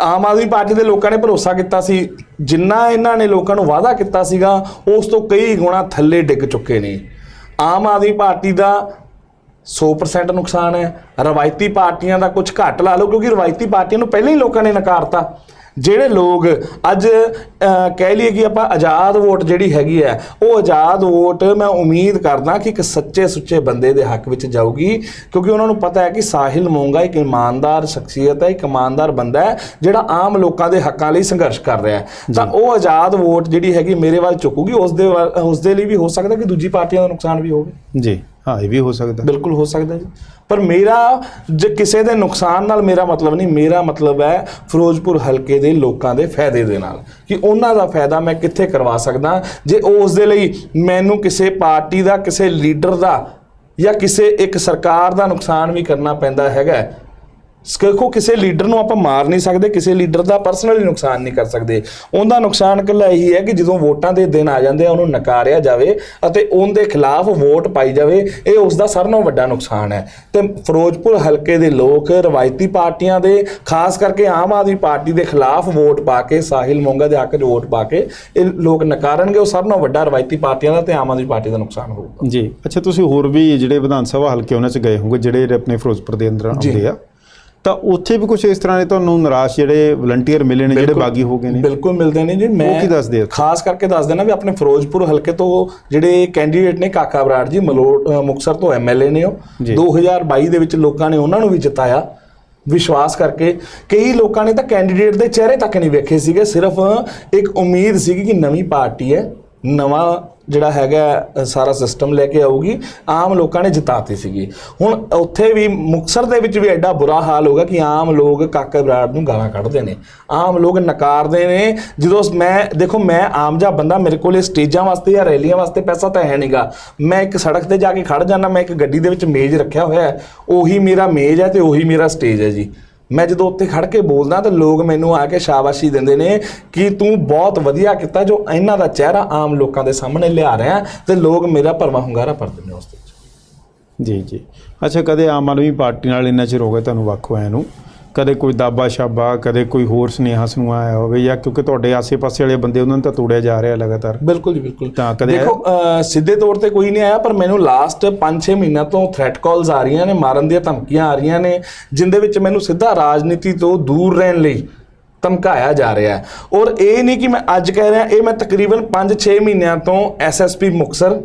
ਆਮ ਆਦਮੀ ਪਾਰਟੀ ਦੇ ਲੋਕਾਂ ਨੇ ਭਰੋਸਾ ਕੀਤਾ ਸੀ। ਜਿੰਨਾ ਇਹਨਾਂ ਨੇ ਲੋਕਾਂ ਨੂੰ ਵਾਅਦਾ ਕੀਤਾ ਸੀਗਾ ਉਸ ਤੋਂ ਕਈ ਗੁਣਾ ਥੱਲੇ ਡਿੱਗ ਚੁੱਕੇ ਨੇ। ਆਮ ਆਦਮੀ ਪਾਰਟੀ ਦਾ 100% ਨੁਕਸਾਨ ਹੈ। ਰਵਾਇਤੀ ਪਾਰਟੀਆਂ ਦਾ ਕੁਝ ਘੱਟ ਲਾ ਲਓ ਕਿਉਂਕਿ ਰਵਾਇਤੀ ਪਾਰਟੀਆਂ ਨੂੰ ਪਹਿਲਾਂ ਹੀ ਲੋਕਾਂ ਨੇ ਨਕਾਰਤਾ। ਜਿਹੜੇ ਲੋਕ ਅੱਜ ਕਹਿ ਲਈਏ ਕਿ ਆਪਾਂ ਆਜ਼ਾਦ ਵੋਟ ਜਿਹੜੀ ਹੈਗੀ ਹੈ ਉਹ ਆਜ਼ਾਦ ਵੋਟ ਮੈਂ ਉਮੀਦ ਕਰਦਾ ਕਿ ਇੱਕ ਸੱਚੇ ਸੁੱਚੇ ਬੰਦੇ ਦੇ ਹੱਕ ਵਿੱਚ ਜਾਊਗੀ ਕਿਉਂਕਿ ਉਹਨਾਂ ਨੂੰ ਪਤਾ ਹੈ ਕਿ ਸਾਹਿਲ ਮੋਂਗਾ ਇੱਕ ਇਮਾਨਦਾਰ ਸ਼ਖਸੀਅਤ ਹੈ ਇੱਕ ਇਮਾਨਦਾਰ ਬੰਦਾ ਹੈ ਜਿਹੜਾ ਆਮ ਲੋਕਾਂ ਦੇ ਹੱਕਾਂ ਲਈ ਸੰਘਰਸ਼ ਕਰ ਰਿਹਾ ਹੈ। ਤਾਂ ਉਹ ਆਜ਼ਾਦ ਵੋਟ ਜਿਹੜੀ ਹੈਗੀ ਮੇਰੇ ਵੱਲ ਚੁੱਕੂਗੀ ਉਸ ਦੇ ਉਸ ਦੇ ਲਈ ਵੀ ਹੋ ਸਕਦਾ ਕਿ ਦੂਜੀ ਪਾਰਟੀਆਂ ਦਾ ਨੁਕਸਾਨ ਵੀ ਹੋਵੇ। ਜੀ। ਹਾਂ, ਇਹ ਵੀ ਹੋ ਸਕਦਾ। ਬਿਲਕੁਲ ਹੋ ਸਕਦਾ ਜੀ। ਪਰ ਮੇਰਾ ਜੇ ਕਿਸੇ ਦੇ ਨੁਕਸਾਨ ਨਾਲ ਮੇਰਾ ਮਤਲਬ ਨਹੀਂ, ਮੇਰਾ ਮਤਲਬ ਹੈ ਫਿਰੋਜ਼ਪੁਰ ਹਲਕੇ ਦੇ ਲੋਕਾਂ ਦੇ ਫਾਇਦੇ ਦੇ ਨਾਲ। ਕਿ ਉਹਨਾਂ ਦਾ ਫਾਇਦਾ ਮੈਂ ਕਿੱਥੇ ਕਰਵਾ ਸਕਦਾ? ਜੇ ਉਸ ਦੇ ਲਈ ਮੈਨੂੰ ਕਿਸੇ ਪਾਰਟੀ ਦਾ, ਕਿਸੇ ਲੀਡਰ ਦਾ ਜਾਂ ਕਿਸੇ ਇੱਕ ਸਰਕਾਰ ਦਾ ਨੁਕਸਾਨ ਵੀ ਕਰਨਾ ਪੈਂਦਾ ਹੈਗਾ ਦੇਖੋ ਕਿਸੇ ਲੀਡਰ ਨੂੰ ਆਪਾਂ ਮਾਰ ਨਹੀਂ ਸਕਦੇ ਕਿਸੇ ਲੀਡਰ ਦਾ ਪਰਸਨਲੀ ਨੁਕਸਾਨ ਨਹੀਂ ਕਰ ਸਕਦੇ। ਉਹਦਾ ਨੁਕਸਾਨ ਇਕੱਲਾ ਇਹੀ ਹੈ ਕਿ ਜਦੋਂ ਵੋਟਾਂ ਦੇ ਦਿਨ ਆ ਜਾਂਦੇ ਆ ਉਹਨੂੰ ਨਕਾਰਿਆ ਜਾਵੇ ਅਤੇ ਉਹਦੇ ਖਿਲਾਫ ਵੋਟ ਪਾਈ ਜਾਵੇ ਇਹ ਉਸ ਦਾ ਸਾਰਿਆਂ ਨਾਲੋਂ ਵੱਡਾ ਨੁਕਸਾਨ ਹੈ। ਤੇ ਫਿਰੋਜ਼ਪੁਰ ਹਲਕੇ ਦੇ ਲੋਕ ਰਵਾਇਤੀ ਪਾਰਟੀਆਂ ਦੇ ਖਾਸ ਕਰਕੇ ਆਮ ਆਦਮੀ ਪਾਰਟੀ ਦੇ ਖਿਲਾਫ ਵੋਟ ਪਾ ਕੇ ਸਾਹਿਲ ਮੋਂਗਾ ਦੇ ਹੱਕ 'ਚ ਵੋਟ ਪਾ ਕੇ ਇਹ ਲੋਕ ਨਕਾਰਨਗੇ ਉਹ ਸਾਰਿਆਂ ਨਾਲੋਂ ਵੱਡਾ ਰਵਾਇਤੀ ਪਾਰਟੀਆਂ ਦਾ ਤੇ ਆਮ ਆਦਮੀ ਪਾਰਟੀ ਦਾ ਨੁਕਸਾਨ ਹੋਊਗਾ। ਜੀ। ਅੱਛਾ ਤੁਸੀਂ ਹੋਰ ਵੀ ਜਿਹੜੇ ਵਿਧਾਨ ਸਭਾ ਹਲਕੇ ਉਹਨਾਂ 'ਚ ਗਏ ਹੋਗੇ ਜਿਹੜੇ ਆਪਣੇ ਫਿਰੋਜ਼ਪੁਰ ਦੇ ਅੰਦਰ। ਆਉਂਦੇ ਆ? ਤਾਂ ਉੱਥੇ ਵੀ ਕੁਝ ਇਸ ਤਰ੍ਹਾਂ ਦੇ ਤੁਹਾਨੂੰ ਨਿਰਾਸ਼ ਜਿਹੜੇ ਵਲੰਟੀਅਰ ਮਿਲੇ ਨੇ ਜਿਹੜੇ ਬਾਗੀ ਹੋ ਗਏ ਨੇ? ਬਿਲਕੁਲ ਮਿਲਦੇ ਨੇ ਜੀ। ਮੈਂ ਕੀ ਦੱਸਦੇ ਆ? ਖਾਸ ਕਰਕੇ ਦੱਸ ਦੇਣਾ ਵੀ ਆਪਣੇ ਫਿਰੋਜ਼ਪੁਰ ਹਲਕੇ ਤੋਂ ਜਿਹੜੇ ਕੈਂਡੀਡੇਟ ਨੇ ਕਾਕਾ ਬਰਾੜ ਜੀ ਮਲੋਟ ਅ, ਮੁਕਤਸਰ ਤੋਂ ਐਮਐਲਏ ਨੇ ਉਹ। ਜੀ। 2022 ਦੇ ਵਿੱਚ ਲੋਕਾਂ ਨੇ ਉਹਨਾਂ ਨੂੰ ਵੀ ਜਿਤਾਇਆ। ਵਿਸ਼ਵਾਸ ਕਰਕੇ ਕਈ ਲੋਕਾਂ ਨੇ ਤਾਂ ਕੈਂਡੀਡੇਟ ਦੇ ਚਿਹਰੇ ਤੱਕ ਨਹੀਂ ਵੇਖੇ ਸੀਗੇ। ਸਿਰਫ ਇੱਕ ਉਮੀਦ ਸੀਗੀ ਕਿ ਨਵੀਂ ਪਾਰਟੀ ਹੈ ਨਵਾਂ ਜਿਹੜਾ ਹੈਗਾ ਸਾਰਾ ਸਿਸਟਮ ਲੈ ਕੇ ਆਊਗੀ, ਆਮ ਲੋਕਾਂ ਨੇ ਜਿਤਾਤੀ ਸੀਗੀ। ਹੁਣ ਉੱਥੇ ਵੀ ਮੁਕਤਸਰ ਦੇ ਵਿੱਚ ਵੀ ਐਡਾ ਬੁਰਾ ਹਾਲ ਹੋਗਾ ਕਿ ਆਮ ਲੋਕ ਕਾਕਾ ਬਰਾੜ ਨੂੰ ਗਾਲਾਂ ਕੱਢਦੇ ਨੇ। ਆਮ ਲੋਕ ਨਕਾਰਦੇ ਨੇ। ਜਦੋਂ ਮੈਂ, ਦੇਖੋ, ਮੈਂ ਆਮ ਜਿਹਾ ਬੰਦਾ, ਮੇਰੇ ਕੋਲ ਇਹ ਸਟੇਜਾਂ ਵਾਸਤੇ ਜਾਂ ਰੈਲੀਆਂ ਵਾਸਤੇ ਪੈਸਾ ਤਾਂ ਹੈ ਨਹੀਂਗਾ ਮੈਂ ਇੱਕ ਸੜਕ ਤੇ ਜਾ ਕੇ ਖੜ ਜਾਂਦਾ, ਮੈਂ ਇੱਕ ਗੱਡੀ ਦੇ ਵਿੱਚ ਮੇਜ਼ ਰੱਖਿਆ ਹੋਇਆ ਹੈ। ਉਹੀ ਮੇਰਾ ਮੇਜ਼ ਹੈ ਤੇ ਉਹੀ ਮੇਰਾ ਸਟੇਜ ਹੈ ਜੀ। ਮੈਂ ਜਦੋਂ ਉੱਥੇ ਖੜ ਕੇ ਬੋਲਦਾ ਤਾਂ ਲੋਕ ਮੈਨੂੰ ਆ ਕੇ ਸ਼ਾਬਾਸ਼ੀ ਦਿੰਦੇ ਨੇ ਕਿ ਤੂੰ ਬਹੁਤ ਵਧੀਆ ਕੀਤਾ ਜੋ ਇਹਨਾਂ ਦਾ ਚਿਹਰਾ ਆਮ ਲੋਕਾਂ ਦੇ ਸਾਹਮਣੇ ਲਿਆ ਰਿਹਾ ਤੇ ਲੋਕ ਮੇਰਾ ਭਰਵਾਂ ਹੁੰਗਾਰਾ ਭਰਦੇ ਨੇ ਉਸ ਦੇ ਜੀ ਜੀ। ਅੱਛਾ, ਕਦੇ ਆਮ ਆਦਮੀ ਪਾਰਟੀ ਨਾਲ ਇੰਨਾ ਚਿਰ ਹੋ ਗਿਆ ਤੁਹਾਨੂੰ ਵੱਖ ਹੋਇਆ ਨੂੰ? ਕਦੇ ਕੋਈ ਦਾਬਾ ਸ਼ਾਬਾ ਕਦੇ ਕੋਈ ਹੋਰ ਸੁਨੇਹਾ ਸੁਨਵਾ ਆਇਆ ਹੋਵੇ ਜਾਂ ਕਿਉਂਕਿ ਤੁਹਾਡੇ ਆਸੇ-ਪਾਸੇ ਵਾਲੇ ਬੰਦੇ ਉਹਨਾਂ ਨੂੰ ਤਾਂ ਤੋੜਿਆ ਜਾ ਰਿਹਾ ਲਗਾਤਾਰ। ਬਿਲਕੁਲ ਜੀ ਬਿਲਕੁਲ। ਤਾਂ ਕਦੇ ਦੇਖੋ ਅਹ, ਸਿੱਧੇ ਤੌਰ ਤੇ ਕੋਈ ਨਹੀਂ ਆਇਆ ਪਰ ਮੈਨੂੰ ਲਾਸਟ 5-6 ਮਹੀਨਿਆਂ ਤੋਂ ਥ੍ਰੈਟ ਕਾਲਸ ਆ ਰਹੀਆਂ ਨੇ ਮਾਰਨ ਦੀਆਂ ਧਮਕੀਆਂ ਆ ਰਹੀਆਂ ਨੇ ਜਿੰਦੇ ਵਿੱਚ ਮੈਨੂੰ ਸਿੱਧਾ ਰਾਜਨੀਤੀ ਤੋਂ ਦੂਰ ਰਹਿਣ ਲਈ ਧਮਕਾਇਆ ਜਾ ਰਿਹਾ ਹੈ। ਔਰ ਇਹ ਨਹੀਂ ਕਿ ਮੈਂ ਅੱਜ ਕਹਿ ਰਿਹਾ ਇਹ ਮੈਂ ਤਕਰੀਬਨ 5-6 ਮਹੀਨਿਆਂ ਤੋਂ SSP Muktsar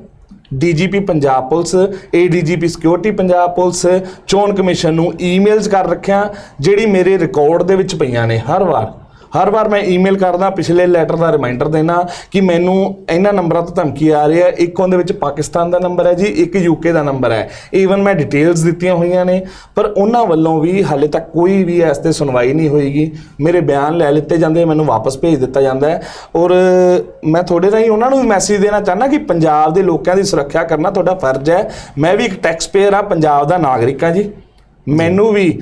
DGP Punjab police, ADGP security Punjab police, ਚੋਣ ਕਮਿਸ਼ਨ ਨੂੰ ਈਮੇਲਸ ਕਰ ਰੱਖਿਆ, ਜਿਹੜੀ ਮੇਰੇ ਰਿਕਾਰਡ ਦੇ ਵਿੱਚ ਪਈਆਂ ਨੇ ਹਰ ਵਾਰ। ਹਰ ਵਾਰ ਮੈਂ ਈਮੇਲ ਕਰਦਾ, ਪਿਛਲੇ ਲੈਟਰ ਦਾ ਰਿਮਾਈਂਡਰ ਦੇਣਾ ਕਿ ਮੈਨੂੰ ਇਹਨਾਂ ਨੰਬਰਾਂ ਤੋਂ ਧਮਕੀ ਆ ਰਹੀ ਹੈ। ਇੱਕ ਉਹਦੇ ਵਿੱਚ ਪਾਕਿਸਤਾਨ ਦਾ ਨੰਬਰ ਹੈ ਜੀ, ਇੱਕ ਯੂਕੇ ਦਾ ਨੰਬਰ ਹੈ। ਈਵਨ ਮੈਂ ਡਿਟੇਲਸ ਦਿੱਤੀਆਂ ਹੋਈਆਂ ਨੇ, ਪਰ ਉਹਨਾਂ ਵੱਲੋਂ ਵੀ ਹਾਲੇ ਤੱਕ ਕੋਈ ਵੀ ਇਸ ਤੇ ਸੁਣਵਾਈ ਨਹੀਂ ਹੋਈਗੀ। ਮੇਰੇ ਬਿਆਨ ਲੈ ਲਿੱਤੇ ਜਾਂਦੇ, ਮੈਨੂੰ ਵਾਪਸ ਭੇਜ ਦਿੱਤਾ ਜਾਂਦਾ ਹੈ। ਔਰ ਮੈਂ ਤੁਹਾਡੇ ਰਾਹੀਂ ਉਹਨਾਂ ਨੂੰ ਵੀ ਮੈਸੇਜ ਦੇਣਾ ਚਾਹੁੰਦਾ ਕਿ ਪੰਜਾਬ ਦੇ ਲੋਕਾਂ ਦੀ ਸੁਰੱਖਿਆ ਕਰਨਾ ਤੁਹਾਡਾ ਫਰਜ਼ ਹੈ। ਮੈਂ ਵੀ ਇੱਕ ਟੈਕਸ ਪੇਅਰ ਆ ਪੰਜਾਬ ਦਾ ਨਾਗਰਿਕ ਹਾਂ ਜੀ। ਮੈਨੂੰ ਵੀ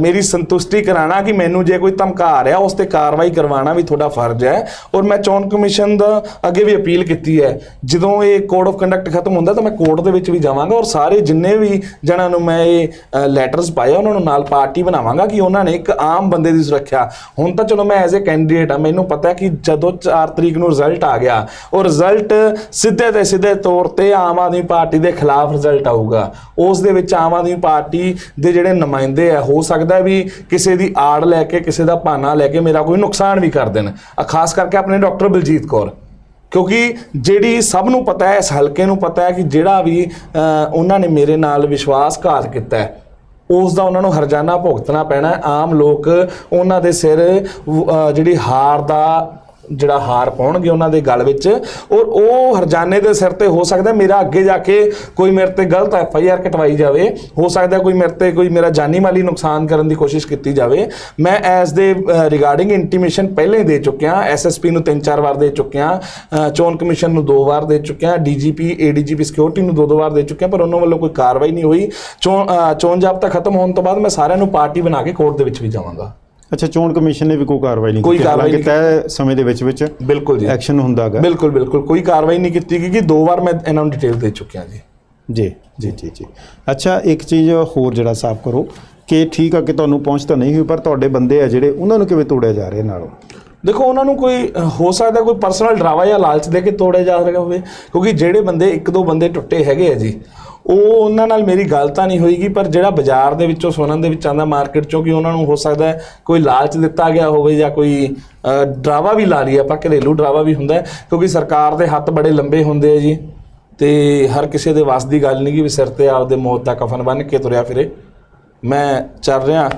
ਮੇਰੀ ਸੰਤੁਸ਼ਟੀ ਕਰਾਣਾ ਕਿ ਮੈਨੂੰ ਜੇ ਕੋਈ ਧਮਕਾ ਰਿਹਾ, ਉਸ ਤੇ ਕਾਰਵਾਈ ਕਰਵਾਉਣਾ ਵੀ ਤੁਹਾਡਾ ਫਰਜ਼ ਹੈ। ਔਰ ਮੈਂ ਚੋਣ ਕਮਿਸ਼ਨ ਦਾ ਅੱਗੇ ਵੀ ਅਪੀਲ ਕੀਤੀ ਹੈ। ਜਦੋਂ ਇਹ ਕੋਡ ਆਫ ਕੰਡਕਟ ਖਤਮ ਹੁੰਦਾ, ਤਾਂ ਮੈਂ ਕੋਰਟ ਦੇ ਵਿੱਚ ਵੀ ਜਾਵਾਂਗਾ ਔਰ ਸਾਰੇ ਜਿੰਨੇ ਵੀ ਜਣਾਂ ਨੂੰ ਮੈਂ ਇਹ ਲੈਟਰਸ ਪਾਏ ਉਹਨਾਂ ਨੂੰ ਨਾਲ ਪਾਰਟੀ ਬਣਾਵਾਂਗਾ ਕਿ ਉਹਨਾਂ ਨੇ ਇੱਕ ਆਮ ਬੰਦੇ ਦੀ ਸੁਰੱਖਿਆ। ਹੁਣ ਤਾਂ ਚਲੋ ਮੈਂ ਐਜ਼ ਅ ਕੈਂਡੀਡੇਟ ਆ, ਮੈਨੂੰ ਪਤਾ ਹੈ ਕਿ ਜਦੋਂ 4 ਤਰੀਕ ਨੂੰ ਰਿਜ਼ਲਟ ਆ ਗਿਆ ਔਰ ਰਿਜ਼ਲਟ ਸਿੱਧੇ ਤੇ ਸਿੱਧੇ ਤੌਰ ਤੇ ਆਮ ਆਦਮੀ ਪਾਰਟੀ ਦੇ ਖਿਲਾਫ ਰਿਜ਼ਲਟ ਆਊਗਾ। ਉਸ ਦੇ ਵਿੱਚ ਆਮ ਆਦਮੀ ਪਾਰਟੀ ਦੇ ਜਿਹੜੇ ਨੁਮਾਇੰਦੇ ਆ ਹੋ ਸਕਦਾ ਹੈ ਵੀ ਕਿਸੇ ਦੀ ਆੜ ਲੈ ਕੇ ਕਿਸੇ ਦਾ ਭਾਨਾ ਲੈ ਕੇ ਮੇਰਾ ਕੋਈ ਨੁਕਸਾਨ ਵੀ ਕਰ ਦੇਣ। ਆ ਖਾਸ ਕਰਕੇ ਆਪਣੇ ਡਾਕਟਰ ਬਲਜੀਤ ਕੌਰ। ਕਿਉਂਕਿ ਜਿਹੜੀ ਸਭ ਨੂੰ ਪਤਾ ਹੈ ਇਸ ਹਲਕੇ ਨੂੰ ਪਤਾ ਹੈ ਕਿ ਜਿਹੜਾ ਵੀ ਅਹ, ਉਹਨਾਂ ਨੇ ਮੇਰੇ ਨਾਲ ਵਿਸ਼ਵਾਸਘਾਤ ਕੀਤਾ ਹੈ ਉਸ ਦਾ ਉਹਨਾਂ ਨੂੰ ਹਰਜਾਨਾ ਭੁਗਤਣਾ ਪੈਣਾ ਆਮ ਲੋਕ ਉਹਨਾਂ ਦੇ ਸਿਰ ਜਿਹੜੀ ਹਾਰ ਦਾ ਜਿਹੜਾ ਹਾਰ ਪਾਉਣਗੇ ਉਹਨਾਂ ਦੇ ਗਲ ਵਿੱਚ। ਔਰ ਉਹ ਹਰਜਾਨੇ ਦੇ ਸਿਰ ਤੇ ਹੋ ਸਕਦਾ ਮੇਰਾ ਅੱਗੇ ਜਾ ਕੇ ਕੋਈ ਮੇਰੇ ਤੇ ਗਲਤ ਐਫ ਆਈ ਆਰ ਕਟਵਾਈ ਜਾਵੇ। ਹੋ ਸਕਦਾ ਕੋਈ ਮੇਰੇ ਤੇ ਕੋਈ ਮੇਰਾ ਜਾਨੀ ਮਾਲੀ ਨੁਕਸਾਨ ਕਰਨ ਦੀ ਕੋਸ਼ਿਸ਼ ਕੀਤੀ ਜਾਵੇ। ਮੈਂ ਐਸ ਦੇ ਰਿਗਾਰਡਿੰਗ ਇੰਟੀਮੇਸ਼ਨ ਪਹਿਲੇ ਹੀ ਦੇ ਚੁੱਕਿਆ, ਐਸ ਐਸ ਪੀ ਨੂੰ ਤਿੰਨ ਚਾਰ ਵਾਰ ਦੇ ਚੁੱਕਿਆ ਚੋਣ ਕਮਿਸ਼ਨ ਨੂੰ ਦੋ ਵਾਰ ਦੇ ਚੁੱਕਿਆ, ਡੀਜੀਪੀ, ਏਡੀਜੀਪੀ ਸਿਕਿਉਰਿਟੀ ਨੂੰ ਦੋ ਦੋ ਵਾਰ ਦੇ ਚੁੱਕਿਆ, ਪਰ ਉਹਨਾਂ ਵੱਲੋਂ ਕੋਈ ਕਾਰਵਾਈ ਨਹੀਂ ਹੋਈ। ਚੋਣ ਚੋਣ ਜਾਬਤਾ ਖਤਮ ਹੋਣ ਤੋਂ ਬਾਅਦ ਮੈਂ ਸਾਰਿਆਂ ਨੂੰ ਪਾਰਟੀ ਬਣਾ ਕੇ ਕੋਰਟ ਦੇ ਵਿੱਚ ਵੀ ਜਾਵਾਂਗਾ। ਅੱਛਾ ਚੋਣ ਕਮਿਸ਼ਨ ਨੇ ਵੀ ਕੋਈ ਕਾਰਵਾਈ ਨਹੀਂ ਕੋਈ ਕੀਤੀ। ਕਾਰਵਾਈ ਹਾਲਾਂਕਿ ਤੈਅ ਸਮੇਂ ਦੇ ਵਿੱਚ ਵਿੱਚ ਬਿਲਕੁਲ ਜੀ। ਐਕਸ਼ਨ ਹੁੰਦਾਗਾ। ਬਿਲਕੁਲ ਬਿਲਕੁਲ। ਕੋਈ ਕਾਰਵਾਈ ਨਹੀਂ ਕੀਤੀ ਗਈ ਕਿ ਦੋ ਵਾਰ ਮੈਂ ਇਹਨਾਂ ਨੂੰ ਡਿਟੇਲ ਦੇ ਚੁੱਕਿਆ ਜੀ। ਜੀ ਜੀ ਜੀ ਜੀ। ਅੱਛਾ ਇੱਕ ਚੀਜ਼ ਹੋਰ ਜਿਹੜਾ ਸਾਫ਼ ਕਰੋ ਕਿ ਠੀਕ ਆ ਕਿ ਤੁਹਾਨੂੰ ਪਹੁੰਚ ਤਾਂ ਨਹੀਂ ਹੋਈ ਪਰ ਤੁਹਾਡੇ ਬੰਦੇ ਆ ਜਿਹੜੇ ਉਹਨਾਂ ਨੂੰ ਕਿਵੇਂ ਤੋੜਿਆ ਜਾ ਰਿਹਾ ਨਾਲੋਂ? ਦੇਖੋ ਉਹਨਾਂ ਨੂੰ ਕੋਈ ਹੋ ਸਕਦਾ ਕੋਈ ਪਰਸਨਲ ਡਰਾਵਾ ਜਾਂ ਲਾਲਚ ਦੇ ਕੇ ਤੋੜਿਆ ਜਾ ਰਿਹਾ ਹੋਵੇ ਕਿਉਂਕਿ ਜਿਹੜੇ ਬੰਦੇ ਇੱਕ ਦੋ ਬੰਦੇ ਟੁੱਟੇ ਹੈਗੇ ਆ ਜੀ ਉਹ ਉਹਨਾਂ ਨਾਲ ਮੇਰੀ ਗੱਲ ਤਾਂ ਨਹੀਂ ਹੋਈਗੀ, ਪਰ ਜਿਹੜਾ ਬਾਜ਼ਾਰ ਦੇ ਵਿੱਚੋਂ ਸੁਣਨ ਦੇ ਵਿੱਚ ਆਉਂਦਾ ਮਾਰਕੀਟ ਚੋਂ ਕਿ ਉਹਨਾਂ ਨੂੰ ਹੋ ਸਕਦਾ ਕੋਈ ਲਾਲਚ ਦਿੱਤਾ ਗਿਆ ਹੋਵੇ ਜਾਂ ਕੋਈ ਡਰਾਵਾ ਵੀ ਲਾ ਲਈ ਆਪਾਂ, ਘਰੇਲੂ ਡਰਾਵਾ ਵੀ ਹੁੰਦਾ ਕਿਉਂਕਿ ਸਰਕਾਰ ਦੇ ਹੱਥ ਬੜੇ ਲੰਬੇ ਹੁੰਦੇ ਆ ਜੀ, ਤੇ ਹਰ ਕਿਸੇ ਦੇ ਵੱਸ ਦੀ ਗੱਲ ਨਹੀਂ ਕਿ ਵੀ ਸਿਰ ਤੇ ਆਪਦੇ ਮੌਤ ਦਾ ਕਫਨ ਬੰਨ੍ਹ ਕੇ ਤੁਰਿਆ ਫਿਰੇ। ਮੈਂ ਚੱਲ ਰਿਹਾ,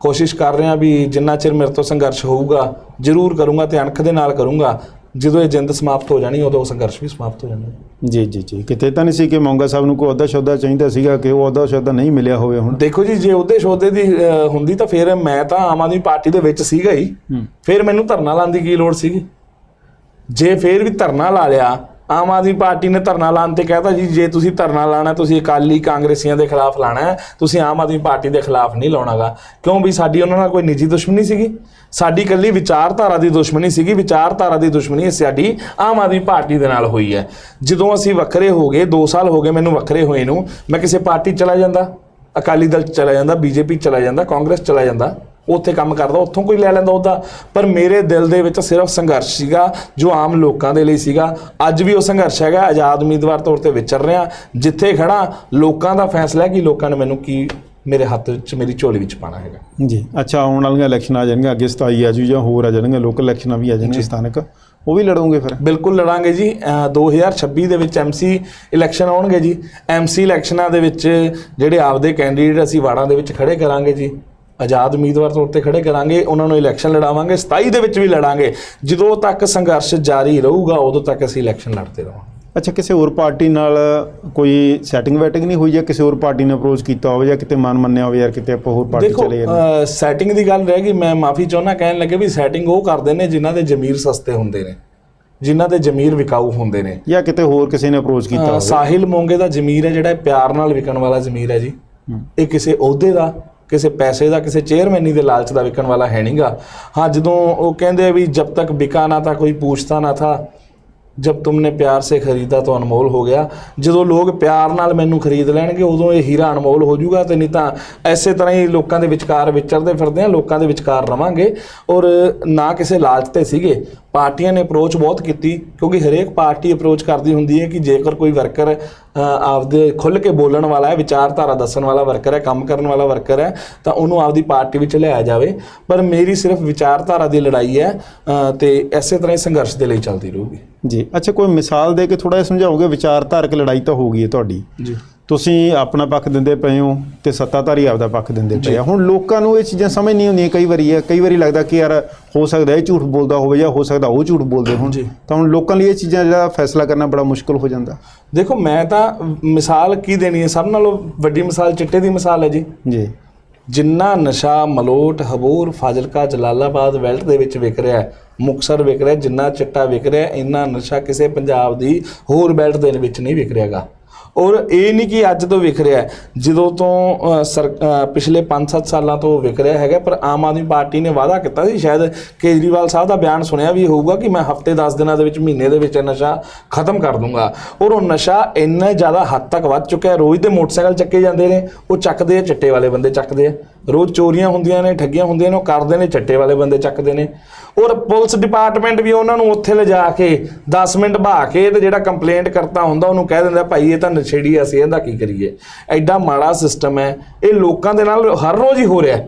ਕੋਸ਼ਿਸ਼ ਕਰ ਰਿਹਾ ਵੀ ਜਿੰਨਾ ਚਿਰ ਮੇਰੇ ਤੋਂ ਸੰਘਰਸ਼ ਹੋਊਗਾ, ਜ਼ਰੂਰ ਕਰੂੰਗਾ ਤੇ ਅਣਖ ਦੇ ਨਾਲ ਕਰੂੰਗਾ ਜਦੋਂ ਇਹ ਜਿੰਦ ਸਮਾਪਤ ਹੋ ਜਾਣੀ ਉਦੋਂ ਸੰਘਰਸ਼ ਵੀ ਸਮਾਪਤ ਹੋ ਜਾਣਾ। ਜੀ ਜੀ ਜੀ। ਕਿਤੇ ਤਾਂ ਨਹੀਂ ਸੀ ਕਿ ਮੌਂਗਾ ਸਾਹਿਬ ਨੂੰ ਕੋਈ ਅਹੁਦਾ ਸ਼ਹੁਦਾ ਚਾਹੀਦਾ ਸੀਗਾ ਕਿ ਉਹ ਅਹੁਦਾ ਸ਼ਹੁਦਾ ਨਹੀਂ ਮਿਲਿਆ ਹੋਵੇ ਹੁਣ? ਦੇਖੋ ਜੀ ਜੇ ਉਹਦੇ ਸ਼ੋਦੇ ਦੀ ਹੁੰਦੀ ਤਾਂ ਫਿਰ ਮੈਂ ਤਾਂ ਆਮ ਆਦਮੀ ਪਾਰਟੀ ਦੇ ਵਿੱਚ ਸੀਗਾ ਹੂੰ। ਫਿਰ ਮੈਨੂੰ ਧਰਨਾ ਲਾਉਣ ਦੀ ਕੀ ਲੋੜ ਸੀਗੀ? ਜੇ ਫਿਰ ਵੀ ਧਰਨਾ ਲਾ ਲਿਆ ਆਮ ਆਦਮੀ ਪਾਰਟੀ ਨੇ ਧਰਨਾ ਲਾਉਣ ਤੇ ਕਹਿਤਾ ਜੀ, ਜੇ ਤੁਸੀਂ ਧਰਨਾ ਲਾਣਾ ਤੁਸੀਂ ਅਕਾਲੀ ਕਾਂਗਰਸੀਆਂ ਦੇ ਖਿਲਾਫ ਲਾਣਾ ਹੈ, ਤੁਸੀਂ ਆਮ ਆਦਮੀ ਪਾਰਟੀ ਦੇ ਖਿਲਾਫ ਨਹੀਂ ਲਾਉਣਾਗਾ। ਕਿਉਂ ਵੀ ਸਾਡੀ ਉਹਨਾਂ ਨਾਲ ਕੋਈ ਨਿੱਜੀ ਦੁਸ਼ਮਣੀ ਸੀਗੀ? ਸਾਡੀ ਇਕੱਲੀ ਵਿਚਾਰਧਾਰਾ ਦੀ ਦੁਸ਼ਮਣੀ ਸੀਗੀ, ਵਿਚਾਰਧਾਰਾ ਦੀ ਦੁਸ਼ਮਣੀ ਸਾਡੀ ਆਮ ਆਦਮੀ ਪਾਰਟੀ ਦੇ ਨਾਲ ਹੋਈ ਹੈ। ਜਦੋਂ ਅਸੀਂ ਵੱਖਰੇ ਹੋ ਗਏ 2 ਸਾਲ ਹੋ ਗਏ ਮੈਨੂੰ ਵੱਖਰੇ ਹੋਏ ਨੂੰ, ਮੈਂ ਕਿਸੇ ਪਾਰਟੀ ਚਲਾ ਜਾਂਦਾ, ਅਕਾਲੀ ਦਲ 'ਚ ਚਲਾ ਜਾਂਦਾ, ਬੀਜੇਪੀ ਚਲਾ ਜਾਂਦਾ, ਕਾਂਗਰਸ ਚਲਾ ਜਾਂਦਾ। ਉੱਥੇ ਕੰਮ ਕਰਦਾ ਉੱਥੋਂ ਕੋਈ ਲੈ ਲੈਂਦਾ ਉਹਦਾ। ਪਰ ਮੇਰੇ ਦਿਲ ਦੇ ਵਿੱਚ ਸਿਰਫ ਸੰਘਰਸ਼ ਸੀਗਾ ਜੋ ਆਮ ਲੋਕਾਂ ਦੇ ਲਈ ਸੀਗਾ। ਅੱਜ ਵੀ ਉਹ ਸੰਘਰਸ਼ ਹੈਗਾ ਆਜ਼ਾਦ ਉਮੀਦਵਾਰ ਤੌਰ ਤੇ ਵਿਚਰ ਰਿਹਾ। ਜਿੱਥੇ ਖੜਾ ਲੋਕਾਂ ਦਾ ਫੈਸਲਾ ਹੈ ਕਿ ਲੋਕਾਂ ਨੇ ਮੈਨੂੰ ਕੀ ਮੇਰੇ ਹੱਥ ਵਿੱਚ ਮੇਰੀ ਝੋਲੀ ਵਿੱਚ ਪਾਣਾ ਹੈਗਾ। ਜੀ ਅੱਛਾ ਆਉਣ ਵਾਲੀਆਂ ਇਲੈਕਸ਼ਨ ਆ ਜਾਣਗੀਆਂ ਅੱਗੇ 27 ਆ ਜੂ ਜਾਂ ਹੋਰ ਆ ਜਾਣਗੀਆਂ ਲੋਕਲ ਇਲੈਕਸ਼ਨਾਂ ਵੀ ਆ ਜਾਣਗੀਆਂ ਸਥਾਨਕ। ਉਹ ਵੀ ਲੜੋਗੇ ਫਿਰ? ਬਿਲਕੁਲ ਲੜਾਂਗੇ ਜੀ। ਅਹ 2026 ਦੇ ਵਿੱਚ ਐਮਸੀ ਇਲੈਕਸ਼ਨ ਆਉਣਗੇ ਜੀ। ਐਮਸੀ ਇਲੈਕਸ਼ਨਾਂ ਦੇ ਵਿੱਚ ਜਿਹੜੇ ਆਪਦੇ ਕੈਂਡੀਡੇਟ ਅਸੀਂ ਵਾਰਡਾਂ ਦੇ ਵਿੱਚ ਖੜੇ ਕਰਾਂਗੇ ਜੀ। ਆਜ਼ਾਦ ਉਮੀਦਵਾਰ ਤੌਰ ਤੇ ਖੜੇ ਕਰਾਂਗੇ ਉਹਨਾਂ ਨੂੰ ਇਲੈਕਸ਼ਨ ਲੜਾਵਾਂਗੇ 27 ਦੇ ਵਿੱਚ ਵੀ ਲੜਾਂਗੇ। ਜਦੋਂ ਤੱਕ ਸੰਘਰਸ਼ ਜਾਰੀ ਰਹੂਗਾ ਉਦੋਂ ਤੱਕ ਅਸੀਂ ਇਲੈਕਸ਼ਨ ਲੜਦੇ ਰਹਾਂਗੇ। ਅੱਛਾ ਕਿਸੇ ਹੋਰ ਪਾਰਟੀ ਨਾਲ ਕੋਈ ਸੈਟਿੰਗ ਵੈਟਿੰਗ ਨਹੀਂ ਹੋਈ ਜਾਂ ਕਿਸੇ ਹੋਰ ਪਾਰਟੀ ਨੇ ਅਪਰੋਚ ਕੀਤਾ ਹੋਵੇ ਜਾਂ ਕਿਤੇ ਮਨ ਮੰਨਿਆ ਹੋਵੇ ਯਾਰ ਕਿਤੇ ਆਪਾਂ ਹੋਰ ਪਾਰਟੀ ਚਲੇ ਜਾਂਦੇ ਸੈਟਿੰਗ ਦੀ ਗੱਲ ਰਹਿ ਗਈ ਮੈਂ ਮਾਫੀ ਚਾਹੁੰਦਾ ਕਹਿਣ ਲੱਗੇ ਵੀ ਸੈਟਿੰਗ ਉਹ ਕਰਦੇ ਨੇ ਜਿਨ੍ਹਾਂ ਦੇ ਜ਼ਮੀਰ ਸਸਤੇ ਹੁੰਦੇ ਨੇ ਜਿਨ੍ਹਾਂ ਦੇ ਜ਼ਮੀਰ ਵਿਕਾਊ ਹੁੰਦੇ ਨੇ। ਜਾਂ ਕਿਤੇ ਹੋਰ ਕਿਸੇ ਨੇ ਅਪਰੋਚ ਕੀਤਾ ਹੋਵੇ? ਸਾਹਿਲ ਮੋਂਗੇ ਦਾ ਜ਼ਮੀਰ ਹੈ ਜਿਹੜਾ ਪਿਆਰ ਨਾਲ ਵਿਕਣ ਵਾਲਾ ਜ਼ਮੀਰ ਹੈ ਜੀ। ਇਹ ਕਿਸੇ ਅਹੁਦੇ ਦਾ ਕਿਸੇ ਪੈਸੇ ਦਾ, ਕਿਸੇ ਚੇਅਰਮੈਨੀ ਦੇ ਲਾਲਚ ਦਾ ਵਿਕਣ ਵਾਲਾ ਹੈ ਨਹੀਂਗਾ ਹਾਂ, ਜਦੋਂ ਉਹ ਕਹਿੰਦੇ ਵੀ ਜਬ ਤੱਕ ਵਿਕਾ ਨਾ ਤਾਂ ਕੋਈ ਪੁੱਛਤਾ ਨਾ ਥਾ, ਜਬ ਤੁਮਨੇ ਪਿਆਰ ਸੇ ਖਰੀਦਾ ਤਾਂ ਅਨਮੋਲ ਹੋ ਗਿਆ। ਜਦੋਂ ਲੋਕ ਪਿਆਰ ਨਾਲ ਮੈਨੂੰ ਖਰੀਦ ਲੈਣਗੇ, ਉਦੋਂ ਇਹ ਹੀਰਾ ਅਨਮੋਲ ਹੋ ਜਾਊਗਾ ਤੇ ਨਹੀਂ ਤਾਂ ਐਸੇ ਤਰ੍ਹਾਂ ਹੀ ਲੋਕਾਂ ਦੇ ਵਿਚਕਾਰ ਵਿਚਰਦੇ ਫਿਰਦੇ ਆ, ਲੋਕਾਂ ਦੇ ਵਿਚਕਾਰ ਰਵਾਂਗੇ। ਔਰ ਨਾ ਕਿਸੇ ਲਾਲਚ ਤੇ ਸੀਗੇ ਪਾਰਟੀਆਂ ਨੇ ਅਪਰੋਚ ਬਹੁਤ ਕੀਤੀ ਕਿਉਂਕਿ ਹਰੇਕ ਪਾਰਟੀ ਅਪਰੋਚ ਕਰਦੀ ਹੁੰਦੀ ਹੈ ਕਿ ਜੇਕਰ ਕੋਈ ਵਰਕਰ ਆਪਦੇ ਖੁੱਲ ਕੇ ਬੋਲਣ ਵਾਲਾ ਹੈ ਵਿਚਾਰਧਾਰਾ ਦੱਸਣ ਵਾਲਾ ਵਰਕਰ ਹੈ ਕੰਮ ਕਰਨ ਵਾਲਾ ਵਰਕਰ ਹੈ ਤਾਂ ਉਹਨੂੰ ਆਪਦੀ ਪਾਰਟੀ ਵਿੱਚ ਲਿਆਇਆ ਜਾਵੇ। ਪਰ ਮੇਰੀ ਸਿਰਫ ਵਿਚਾਰਧਾਰਾ ਦੀ ਲੜਾਈ ਹੈ ਤੇ ਐਸੇ ਤਰ੍ਹਾਂ ਹੀ ਸੰਘਰਸ਼ ਦੇ ਲਈ ਚੱਲਦੀ ਰਹੂਗੀ। ਜੀ ਅੱਛਾ ਕੋਈ ਮਿਸਾਲ ਦੇ ਕੇ ਥੋੜਾ ਜਿਹਾ ਸਮਝਾਓਗੇ? ਵਿਚਾਰਧਾਰਕ ਲੜਾਈ ਤਾਂ ਹੋ ਗਈ ਹੈ ਤੁਹਾਡੀ। ਜੀ। ਤੁਸੀਂ ਆਪਣਾ ਪੱਖ ਦਿੰਦੇ ਪਏ ਹੋ ਤੇ ਸੱਤਾਧਾਰੀ ਆਪਦਾ ਪੱਖ ਦਿੰਦੇ ਪਏ ਆ। ਹੁਣ ਲੋਕਾਂ ਨੂੰ ਇਹ ਚੀਜ਼ਾਂ ਸਮਝ ਨਹੀਂ ਆਉਂਦੀਆਂ ਕਈ ਵਾਰੀ ਹੈ ਕਈ ਵਾਰੀ ਲੱਗਦਾ ਕਿ ਯਾਰ ਹੋ ਸਕਦਾ ਇਹ ਝੂਠ ਬੋਲਦਾ ਹੋਵੇ ਜਾਂ ਹੋ ਸਕਦਾ ਉਹ ਝੂਠ ਬੋਲਦੇ ਹੋਣ। ਜੀ। ਤਾਂ ਹੁਣ ਲੋਕਾਂ ਲਈ ਇਹ ਚੀਜ਼ਾਂ ਜਿਹੜਾ ਫੈਸਲਾ ਕਰਨਾ ਬੜਾ ਮੁਸ਼ਕਲ ਹੋ ਜਾਂਦਾ। ਦੇਖੋ ਮੈਂ ਤਾਂ ਮਿਸਾਲ ਕੀ ਦੇਣੀ ਹੈ? ਸਭ ਨਾਲੋਂ ਵੱਡੀ ਮਿਸਾਲ ਚਿੱਟੇ ਦੀ ਮਿਸਾਲ ਹੈ ਜੀ। ਜੀ। ਜਿੰਨਾ ਨਸ਼ਾ ਮਲੋਟ ਹਬੂਰ ਫਾਜ਼ਿਲਕਾ ਜਲਾਲਾਬਾਦ ਵੈਲਟ ਦੇ ਵਿੱਚ ਵਿਕ ਰਿਹਾ ਹੈ ਮੁਕਸਰ ਵਿਕ ਰਿਹਾ ਜਿੰਨਾ ਚਿੱਟਾ ਵਿਕ ਰਿਹਾ ਇੰਨਾ ਨਸ਼ਾ ਕਿਸੇ ਪੰਜਾਬ ਦੀ ਹੋਰ ਬੈਲਟ ਦੇ ਵਿੱਚ ਨਹੀਂ ਵਿਕ ਰਿਹਾਗਾ। ਔਰ ਇਹ ਨਹੀਂ ਕਿ ਅੱਜ ਤੋਂ ਵਿਕ ਰਿਹਾ ਜਦੋਂ ਤੋਂ ਸਰ ਪਿਛਲੇ 5-7 ਸਾਲਾਂ ਤੋਂ ਵਿਕ ਰਿਹਾ ਹੈਗਾ, ਪਰ ਆਮ ਆਦਮੀ ਪਾਰਟੀ ਨੇ ਵਾਅਦਾ ਕੀਤਾ ਸੀ, ਸ਼ਾਇਦ ਕੇਜਰੀਵਾਲ ਸਾਹਿਬ ਦਾ ਬਿਆਨ ਸੁਣਿਆ ਵੀ ਹੋਊਗਾ ਕਿ ਮੈਂ ਹਫ਼ਤੇ 10 ਦਿਨਾਂ ਦੇ ਵਿੱਚ ਮਹੀਨੇ ਦੇ ਵਿੱਚ ਇਹ ਨਸ਼ਾ ਖਤਮ ਕਰ ਦੂੰਗਾ। ਔਰ ਉਹ ਨਸ਼ਾ ਇੰਨਾ ਜ਼ਿਆਦਾ ਹੱਦ ਤੱਕ ਵੱਧ ਚੁੱਕਿਆ ਰੋਜ਼ ਦੇ ਮੋਟਰਸਾਈਕਲ ਚੱਕੇ ਜਾਂਦੇ ਨੇ, ਉਹ ਚੱਕਦੇ ਆ ਚਿੱਟੇ ਵਾਲੇ ਬੰਦੇ ਚੱਕਦੇ ਆ। ਰੋਜ਼ ਚੋਰੀਆਂ ਹੁੰਦੀਆਂ ਨੇ, ਠੱਗੀਆਂ ਹੁੰਦੀਆਂ ਨੇ, ਉਹ ਕਰਦੇ ਨੇ, ਚੱਟੇ ਵਾਲੇ ਬੰਦੇ ਚੱਕਦੇ ਨੇ। ਔਰ ਪੁਲਿਸ ਡਿਪਾਰਟਮੈਂਟ ਵੀ ਉਹਨਾਂ ਨੂੰ ਉੱਥੇ ਲਿਜਾ ਕੇ 10 ਮਿੰਟ ਬਹਾ ਕੇ ਤੇ ਜਿਹੜਾ ਕੰਪਲੇਂਟ ਕਰਤਾ ਹੁੰਦਾ, ਉਹਨੂੰ ਕਹਿ ਦਿੰਦਾ, ਭਾਈ, ਇਹ ਤਾਂ ਨਸ਼ੇੜੀ ਅਸੀਂ ਇਹਦਾ ਕੀ ਕਰੀਏ? ਐਡਾ ਮਾੜਾ ਸਿਸਟਮ ਹੈ। ਇਹ ਲੋਕਾਂ ਦੇ ਨਾਲ ਹਰ ਰੋਜ਼ ਹੀ ਹੋ ਰਿਹਾ।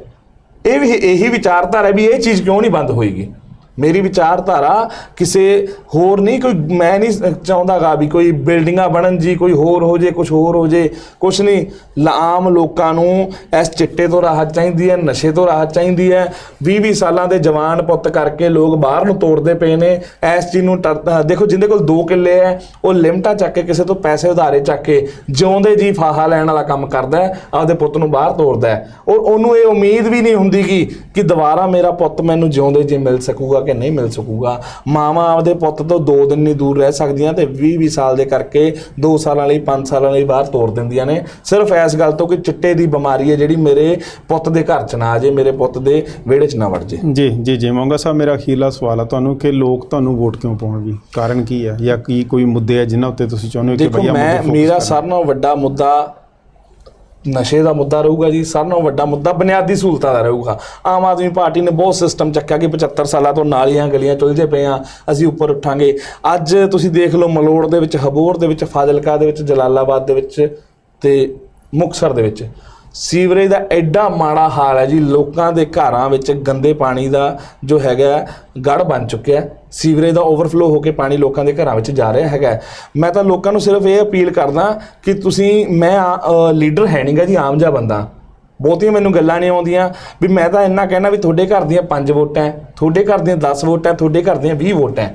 ਇਹ ਵੀ, ਇਹੀ ਵਿਚਾਰਧਾਰਾ ਵੀ ਇਹ ਚੀਜ਼ ਕਿਉਂ ਨਹੀਂ ਬੰਦ ਹੋਏਗੀ? ਮੇਰੀ ਵਿਚਾਰਧਾਰਾ ਕਿਸੇ ਹੋਰ ਨਹੀਂ, ਕੋਈ ਮੈਂ ਨਹੀਂ ਚਾਹੁੰਦਾਗਾ ਵੀ ਕੋਈ ਬਿਲਡਿੰਗਾਂ ਬਣਨ ਜੀ, ਕੋਈ ਹੋਰ ਹੋ ਜੇ ਕੁਝ ਹੋਰ ਹੋ ਜੇ ਕੁਝ ਨਹੀਂ। ਲ- ਆਮ ਲੋਕਾਂ ਨੂੰ ਇਸ ਚਿੱਟੇ ਤੋਂ ਰਾਹਤ ਚਾਹੀਦੀ ਹੈ, ਨਸ਼ੇ ਤੋਂ ਰਾਹਤ ਚਾਹੀਦੀ ਹੈ। 20 20 ਸਾਲਾਂ ਦੇ ਜਵਾਨ ਪੁੱਤ ਕਰਕੇ ਲੋਕ ਬਾਹਰ ਨੂੰ ਤੋੜਦੇ ਪਏ ਨੇ। ਇਸ ਚੀਜ਼ ਨੂੰ ਟਰ- ਦੇਖੋ, ਜਿੰਦੇ ਕੋਲ 2 ਕਿੱਲੇ ਹੈ, ਉਹ ਲਿਮਟਾ ਚੱਕ ਕੇ ਕਿਸੇ ਤੋਂ ਪੈਸੇ ਉਧਾਰੇ ਚੱਕ ਕੇ ਜਿਉਂਦੇ ਜੀ ਫਾਹਾ ਲੈਣ ਵਾਲਾ ਕੰਮ ਕਰਦਾ ਹੈ, ਆਪਦੇ ਪੁੱਤ ਨੂੰ ਬਾਹਰ ਤੋੜਦਾ ਹੈ। ਔਰ ਉਹਨੂੰ ਇਹ ਉਮੀਦ ਵੀ ਨਹੀਂ ਹੁੰਦੀ ਕਿ ਕਿ ਦੁਬਾਰਾ ਮੇਰਾ ਪੁੱਤ ਮੈਨੂੰ ਜਿਉਂਦੇ ਜੀ ਮਿਲ ਸਕੂਗਾ। ਕਿ ਨਹੀਂ ਮਿਲ ਸਕੂਗਾ। ਮਾਵਾਂ ਆਪਦੇ ਪੁੱਤ ਤੋਂ 2 ਦਿਨ ਨਹੀਂ ਦੂਰ ਰਹਿ ਸਕਦੀਆਂ ਤੇ 20 20 ਸਾਲ ਦੇ ਕਰਕੇ 2 ਸਾਲਾਂ ਲਈ 5 ਸਾਲਾਂ ਲਈ ਬਾਹਰ ਤੋੜ ਦਿੰਦੀਆਂ ਨੇ। ਸਿਰਫ ਇਸ ਗੱਲ ਤੋਂ ਕਿ ਚਿੱਟੇ ਦੀ ਬਿਮਾਰੀ ਹੈ ਜਿਹੜੀ ਮੇਰੇ ਪੁੱਤ ਦੇ ਘਰ ਚ ਨਾ ਆ ਜੇ ਮੇਰੇ ਪੁੱਤ ਦੇ ਵਿਹੜੇ ਚ ਨਾ ਵੜ ਜੇ ਜੀ ਜੀ ਜੀ ਮੌਂਗਾ ਸਾਹਿਬ ਮੇਰਾ ਅਖੀਰਲਾ ਸਵਾਲ ਆ ਤੁਹਾਨੂੰ ਕਿ ਲੋਕ ਤੁਹਾਨੂੰ ਵੋਟ ਕਿਉਂ ਪਾਉਣ ਜੀ ਕਾਰਨ ਕੀ ਹੈ? ਜਾਂ ਕੀ ਕੋਈ ਮੁੱਦੇ ਆ ਜਿਨ੍ਹਾਂ ਉੱਤੇ ਤੁਸੀਂ ਚਾਹੁੰਦੇ ਹੋ ਕਿ ਭਈਆ ਮੈਂ ਮੇਰਾ? ਸਾਰਿਆਂ ਨਾਲੋਂ ਵੱਡਾ ਮੁੱਦਾ ਨਸ਼ੇ ਦਾ ਮੁੱਦਾ ਰਹੂਗਾ ਜੀ ਸਾਰਿਆਂ ਨਾਲੋਂ ਵੱਡਾ ਮੁੱਦਾ ਬੁਨਿਆਦੀ ਸਹੂਲਤਾਂ ਦਾ ਰਹੂਗਾ। ਆਮ ਆਦਮੀ ਪਾਰਟੀ ਨੇ ਬਹੁਤ ਸਿਸਟਮ ਚੱਕਿਆ ਕਿ 75 ਸਾਲਾਂ ਤੋਂ ਨਾਲੀਆਂ ਗਲੀਆਂ ਚੁਲਝੇ ਪਏ ਆ, ਅਸੀਂ ਉੱਪਰ ਉੱਠਾਂਗੇ। ਅੱਜ ਤੁਸੀਂ ਦੇਖ ਲਓ ਮਲੋੜ ਦੇ ਵਿੱਚ, ਹਬੋਰ ਦੇ ਵਿੱਚ, ਫਾਜ਼ਿਲਕਾ ਦੇ ਵਿੱਚ, ਜਲਾਲਾਬਾਦ ਦੇ ਵਿੱਚ ਤੇ ਮੁਕਤਸਰ ਦੇ ਵਿੱਚ। ਸੀਵਰੇਜ ਦਾ ਐਡਾ ਮਾੜਾ ਹਾਲ ਹੈ ਜੀ, ਲੋਕਾਂ ਦੇ ਘਰਾਂ ਵਿੱਚ ਗੰਦੇ ਪਾਣੀ ਦਾ ਜੋ ਹੈਗਾ ਗੜ ਬਣ ਚੁੱਕਿਆ। ਸੀਵਰੇਜ ਦਾ ਓਵਰਫਲੋ ਹੋ ਕੇ ਪਾਣੀ ਲੋਕਾਂ ਦੇ ਘਰਾਂ ਵਿੱਚ ਜਾ ਰਿਹਾ ਹੈਗਾ ਮੈਂ ਤਾਂ ਲੋਕਾਂ ਨੂੰ ਸਿਰਫ ਇਹ ਅਪੀਲ ਕਰਦਾ ਕਿ ਤੁਸੀਂ, ਮੈਂ ਲੀਡਰ ਹੈ ਨਹੀਂਗਾ ਜੀ, ਆਮ ਜਿਹਾ ਬੰਦਾ। ਬਹੁਤੀਆਂ ਮੈਨੂੰ ਗੱਲਾਂ ਨਹੀਂ ਆਉਂਦੀਆਂ ਵੀ ਮੈਂ ਤਾਂ ਇੰਨਾ ਕਹਿਣਾ ਵੀ ਤੁਹਾਡੇ ਘਰ ਦੀਆਂ 5 ਵੋਟਾਂ ਤੁਹਾਡੇ ਘਰ ਦੀਆਂ 10 ਵੋਟਾਂ ਤੁਹਾਡੇ ਘਰ ਦੀਆਂ 20 ਵੋਟਾਂ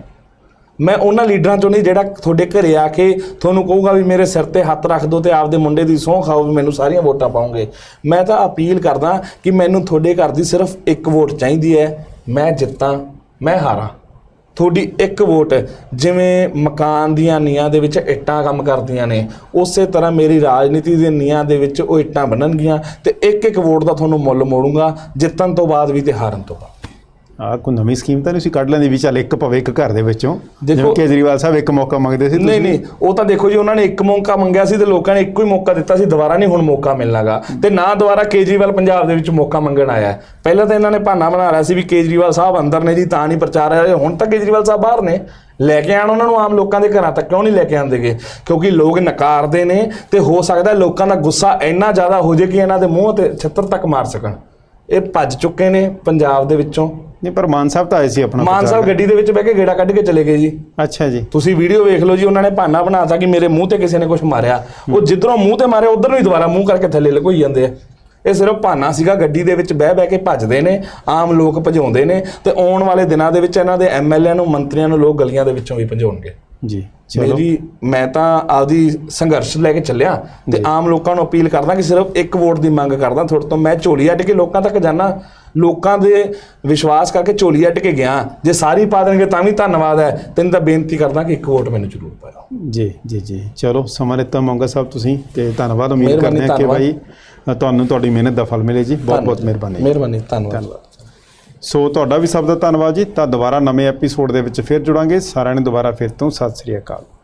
ਮੈਂ ਉਹਨਾਂ ਲੀਡਰਾਂ ਚੋਂ ਨਹੀਂ, ਜਿਹੜਾ ਤੁਹਾਡੇ ਘਰੇ ਆ ਕੇ ਤੁਹਾਨੂੰ ਕਹੂਗਾ ਵੀ ਮੇਰੇ ਸਿਰ ਤੇ ਹੱਥ ਰੱਖ ਦਿਓ ਤੇ ਆਪਦੇ ਮੁੰਡੇ ਦੀ ਸਹੁੰ ਖਾਓ ਵੀ ਮੈਨੂੰ ਸਾਰੀਆਂ ਵੋਟਾਂ ਪਾਉਂਗੇ ਮੈਂ ਤਾਂ ਅਪੀਲ ਕਰਦਾ ਕਿ ਮੈਨੂੰ ਤੁਹਾਡੇ ਘਰ ਦੀ ਸਿਰਫ ਇੱਕ ਵੋਟ ਚਾਹੀਦੀ ਹੈ, ਮੈਂ ਜਿੱਤਾਂ, ਮੈਂ ਹਾਰਾਂ। ਤੁਹਾਡੀ ਇੱਕ ਵੋਟ, ਜਿਵੇਂ ਮਕਾਨ ਦੀਆਂ ਨੀਆਂ ਦੇ ਵਿੱਚ ਇੱਟਾਂ ਕੰਮ ਕਰਦੀਆਂ ਨੇ, ਉਸੇ ਤਰ੍ਹਾਂ ਮੇਰੀ ਰਾਜਨੀਤੀ ਦੇ ਨੀਆਂ ਦੇ ਵਿੱਚ ਉਹ ਇੱਟਾਂ ਬਣਨਗੀਆਂ ਤੇ ਇੱਕ ਇੱਕ ਵੋਟ ਦਾ ਤੁਹਾਨੂੰ ਮੁੱਲ ਮੋੜੂੰਗਾ, ਜਿੱਤਣ ਤੋਂ ਬਾਅਦ ਵੀ ਤੇ ਹਾਰਨ ਤੋਂ ਬਾਅਦ। ਆ ਕੋਈ ਨਵੀਂ ਸਕੀਮ ਤਾਂ ਨਹੀਂ ਸੀ ਕੱਢ ਲੈਂਦੀ ਵੀ ਚੱਲ ਇੱਕ ਪਵੇ ਇੱਕ ਘਰ ਦੇ ਵਿੱਚੋਂ? ਦੇਖੋ- ਜਿਵੇਂ ਕੇਜਰੀਵਾਲ ਸਾਹਿਬ ਇੱਕ ਮੌਕਾ ਮੰਗਦੇ ਸੀ ਨਹੀਂ ਨਹੀਂ ਉਹ ਤਾਂ ਦੇਖੋ ਜੀ ਉਹਨਾਂ ਨੇ ਇੱਕ ਮੌਕਾ ਮੰਗਿਆ ਸੀ ਤੇ ਲੋਕਾਂ ਨੇ ਇੱਕੋ ਹੀ ਮੌਕਾ ਦਿੱਤਾ ਸੀ ਦੁਬਾਰਾ ਨਹੀਂ ਹੁਣ ਮੌਕਾ ਮਿਲਣਾਗਾ। ਤੇ ਨਾ ਦੁਬਾਰਾ ਕੇਜਰੀਵਾਲ ਪੰਜਾਬ ਦੇ ਵਿੱਚ ਮੌਕਾ ਮੰਗਣ ਆਇਆ। ਪਹਿਲਾਂ ਤਾਂ ਇਹਨਾਂ ਨੇ ਬਹਾਨਾ ਬਣਾ ਰਿਹਾ ਸੀ ਵੀ ਕੇਜਰੀਵਾਲ ਸਾਹਿਬ ਅੰਦਰ ਨੇ ਜੀ ਤਾਂ ਨਹੀਂ ਪ੍ਰਚਾਰ ਹੈ ਹੁਣ ਤਾਂ ਕੇਜਰੀਵਾਲ ਸਾਹਿਬ ਬਾਹਰ ਨੇ। ਲੈ ਕੇ ਆਣ ਉਹਨਾਂ ਨੂੰ ਆਮ ਲੋਕਾਂ ਦੇ ਘਰਾਂ ਤੱਕ ਕਿਉਂ ਨਹੀਂ ਲੈ ਕੇ ਆਉਂਦੇਗੇ? ਕਿਉਂਕਿ ਲੋਕ ਨਕਾਰਦੇ ਨੇ ਤੇ ਹੋ ਸਕਦਾ ਲੋਕਾਂ ਦਾ ਗੁੱਸਾ ਇੰਨਾ ਜ਼ਿਆਦਾ ਹੋ ਜੇ ਕਿ ਇਹਨਾਂ ਦੇ ਮੂੰਹ ਤੇ ਛੱਤਰ ਤੱਕ ਮਾਰ ਸਕਣ। ਇਹ ਭੱਜ ਚੁੱਕੇ ਨੇ ਪੰਜਾਬ ਦੇ ਵਿੱਚੋਂ। ਨਹੀਂ ਪਰ ਮਾਨ ਸਾਹਿਬ ਤਾਂ ਆਏ ਸੀ ਆਪਣਾ ਮਾਨ ਸਾਹਿਬ ਗੱਡੀ ਦੇ ਵਿੱਚ ਬਹਿ ਕੇ ਗੇੜਾ ਕੱਢ ਕੇ ਚਲੇ ਗਏ ਜੀ। ਅੱਛਾ ਜੀ। ਤੁਸੀਂ ਵੀਡੀਓ ਵੇਖ ਲਓ ਜੀ ਉਹਨਾਂ ਨੇ ਬਹਾਨਾ ਬਣਾਤਾ ਕਿ ਮੇਰੇ ਮੂੰਹ ਤੇ ਕਿਸੇ ਨੇ ਕੁਝ ਮਾਰਿਆ। ਉਹ ਜਿੱਧਰੋਂ ਮੂੰਹ ਤੇ ਮਾਰਿਆ ਉਧਰ ਨੂੰ ਹੀ ਦੁਬਾਰਾ ਮੂੰਹ ਕਰਕੇ ਥੱਲੇ ਲਗੋਈ ਜਾਂਦੇ ਆ। ਇਹ ਸਿਰਫ ਬਹਾਨਾ ਸੀਗਾ ਗੱਡੀ ਦੇ ਵਿੱਚ ਬਹਿ ਬਹਿ ਕੇ ਭੱਜਦੇ ਨੇ ਆਮ ਲੋਕ ਭਜਾਉਂਦੇ ਨੇ ਤੇ ਆਉਣ ਵਾਲੇ ਦਿਨਾਂ ਦੇ ਵਿੱਚ ਇਹਨਾਂ ਦੇ ਐਮਐਲਏ ਨੂੰ ਮੰਤਰੀਆਂ ਨੂੰ ਲੋਕ ਗਲੀਆਂ ਦੇ ਵਿੱਚੋਂ ਵੀ ਭਜਾਉਣਗੇ। ਜੀ ਚਲੋ। ਮੇਰੀ ਮੈਂ ਤਾਂ ਆਪਦੀ ਸੰਘਰਸ਼ ਲੈ ਕੇ ਚੱਲਿਆ ਤੇ ਆਮ ਲੋਕਾਂ ਨੂੰ ਅਪੀਲ ਕਰਦਾ ਕਿ ਸਿਰਫ ਇੱਕ ਵੋਟ ਦੀ ਮੰਗ ਕਰਦਾ ਤੁਹਾਡੇ ਤੋਂ ਮੈਂ ਝੋਲੀ ਅੱਡ ਕੇ ਲੋਕਾਂ ਤੱਕ ਜਾਣਾ ਲੋਕਾਂ ਦੇ ਵਿਸ਼ਵਾਸ ਕਰਕੇ ਝੋਲੀ ਅੱਡ ਕੇ ਗਿਆ। ਜੇ ਸਾਰੀ ਪਾ ਦੇਣਗੇ ਤਾਂ ਵੀ ਧੰਨਵਾਦ ਹੈ। ਤੈਨੂੰ ਤਾਂ ਬੇਨਤੀ ਕਰਦਾ ਕਿ ਇੱਕ ਵੋਟ ਮੈਨੂੰ ਜ਼ਰੂਰ ਪਾਓ ਜੀ ਜੀ ਜੀ। ਚਲੋ ਸਮਾਂ ਦਿੱਤਾ ਮੰਗਾ ਸਾਹਿਬ ਤੁਸੀਂ ਤੇ ਧੰਨਵਾਦ। ਉਮੀਦ ਕਰਦੇ ਹਾਂ ਕਿ। ਭਾਈ ਤੁਹਾਨੂੰ ਤੁਹਾਡੀ ਮਿਹਨਤ ਦਾ ਫਲ ਮਿਲੇ ਜੀ। ਬਹੁਤ ਬਹੁਤ ਮਿਹਰਬਾਨੀ। ਮਿਹਰਬਾਨੀ ਧੰਨਵਾਦ। ਸੋ ਤੁਹਾਡਾ ਵੀ ਸਭ ਦਾ ਧੰਨਵਾਦ ਜੀ। ਤਾਂ ਦੁਬਾਰਾ ਨਵੇਂ ਐਪੀਸੋਡ ਦੇ ਵਿੱਚ ਫਿਰ ਜੁੜਾਂਗੇ। ਸਾਰਿਆਂ ਨੂੰ ਦੁਬਾਰਾ ਫਿਰ ਤੋਂ ਸਤਿ ਸ੍ਰੀ ਅਕਾਲ।